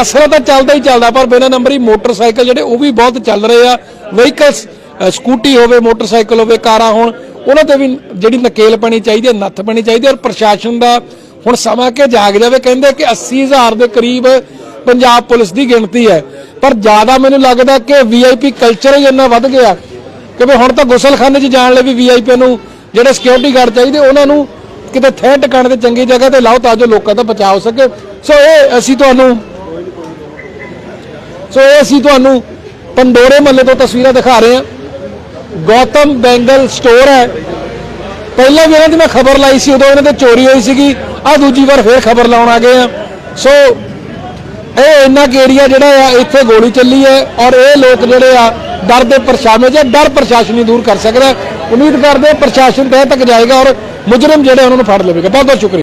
ਅਸਲਾ ਤਾਂ ਚੱਲਦਾ ਹੀ ਚੱਲਦਾ, ਪਰ ਬਿਨਾਂ ਨੰਬਰੀ ਮੋਟਰਸਾਈਕਲ ਜਿਹੜੇ ਉਹ ਵੀ ਬਹੁਤ ਚੱਲ ਰਹੇ ਆ। ਵਹੀਕਲਸ ਸਕੂਟੀ ਹੋਵੇ, ਮੋਟਰਸਾਈਕਲ ਹੋਵੇ, ਕਾਰਾਂ ਹੋਣ ਉਹਨਾਂ ਤੇ ਵੀ ਜਿਹੜੀ ਨਕੇਲ ਪੈਣੀ ਚਾਹੀਦੀ ਹੈ, ਨੱਥ ਪੈਣੀ ਚਾਹੀਦੀ ਹੈ ਔਰ ਪ੍ਰਸ਼ਾਸਨ ਦਾ ਹੁਣ ਸਮਾਂ ਕਿ ਜਾਗ ਜਾਵੇ। ਕਹਿੰਦੇ ਕਿ 80000 ਦੇ ਕਰੀਬ ਪੰਜਾਬ ਪੁਲਿਸ ਦੀ ਗਿਣਤੀ ਹੈ। ਪਰ ਜ਼ਿਆਦਾ ਮੈਨੂੰ ਲੱਗਦਾ ਕਿ ਵੀਆਈਪੀ ਕਲਚਰ ਹੀ ਇੰਨਾ ਵੱਧ ਗਿਆ। ਕਿ ਵੀ ਹੁਣ ਤਾਂ ਗੁਸਲਖਾਨੇ 'ਚ ਜਾਣ ਲਈ ਵੀ ਵੀਆਈਪੀ ਨੂੰ ਜਿਹੜੇ ਸਿਕਿਉਰਿਟੀ ਗਾਰਡ ਚਾਹੀਦੇ, ਉਹਨਾਂ ਨੂੰ ਕਿਤੇ ਥੈ ਟਿਕਾਣੇ ਤੇ ਚੰਗੀ ਜਗ੍ਹਾ ਤੇ ਲਾਓ ਤਾਂ ਜੋ ਲੋਕਾਂ ਦਾ ਬਚਾਅ ਹੋ ਸਕੇ। ਸੋ ਇਹ ਅਸੀਂ ਤੁਹਾਨੂੰ, ਸੋ ਇਹ ਅਸੀਂ ਤੁਹਾਨੂੰ ਪੰਡੋਰੇ ਮੱਲੇ ਤੋਂ ਤਸਵੀਰਾਂ ਦਿਖਾ ਰਹੇ ਹਾਂ। ਗੌਤਮ ਬੈਂਗਲ ਸਟੋਰ ਹੈ। ਪਹਿਲਾਂ ਵੀ ਇਹਨਾਂ ਦੀ ਮੈਂ ਖਬਰ ਲਾਈ ਸੀ, ਉਦੋਂ ਇਹਨਾਂ ਦੇ ਚੋਰੀ ਹੋਈ ਸੀਗੀ। ਆ ਦੂਜੀ ਵਾਰ ਫੇਰ ਖਬਰ ਲਾਉਣ ਆ ਗਏ ਆ। ਸੋ ਇਹ ਇੰਨਾ ਕੁ ਏਰੀਆ ਜਿਹੜਾ ਆ, ਇੱਥੇ ਗੋਲੀ ਚੱਲੀ ਹੈ ਔਰ ਇਹ ਲੋਕ ਜਿਹੜੇ ਆ, ਡਰ ਦੇ ਪਰਛਾਵੇਂ 'ਚ ਡਰ ਪ੍ਰਸ਼ਾਸਨ ਹੀ ਦੂਰ ਕਰ ਸਕਦਾ ਉਮੀਦ ਕਰਦੇ ਪ੍ਰਸ਼ਾਸਨ ਤਹਿ ਤੱਕ ਜਾਏਗਾ ਔਰ ਮੁਜਰਮ ਜਿਹੜੇ ਉਹਨਾਂ ਨੂੰ ਫੜ ਲਵੇਗਾ। ਬਹੁਤ ਬਹੁਤ ਸ਼ੁਕਰੀਆ।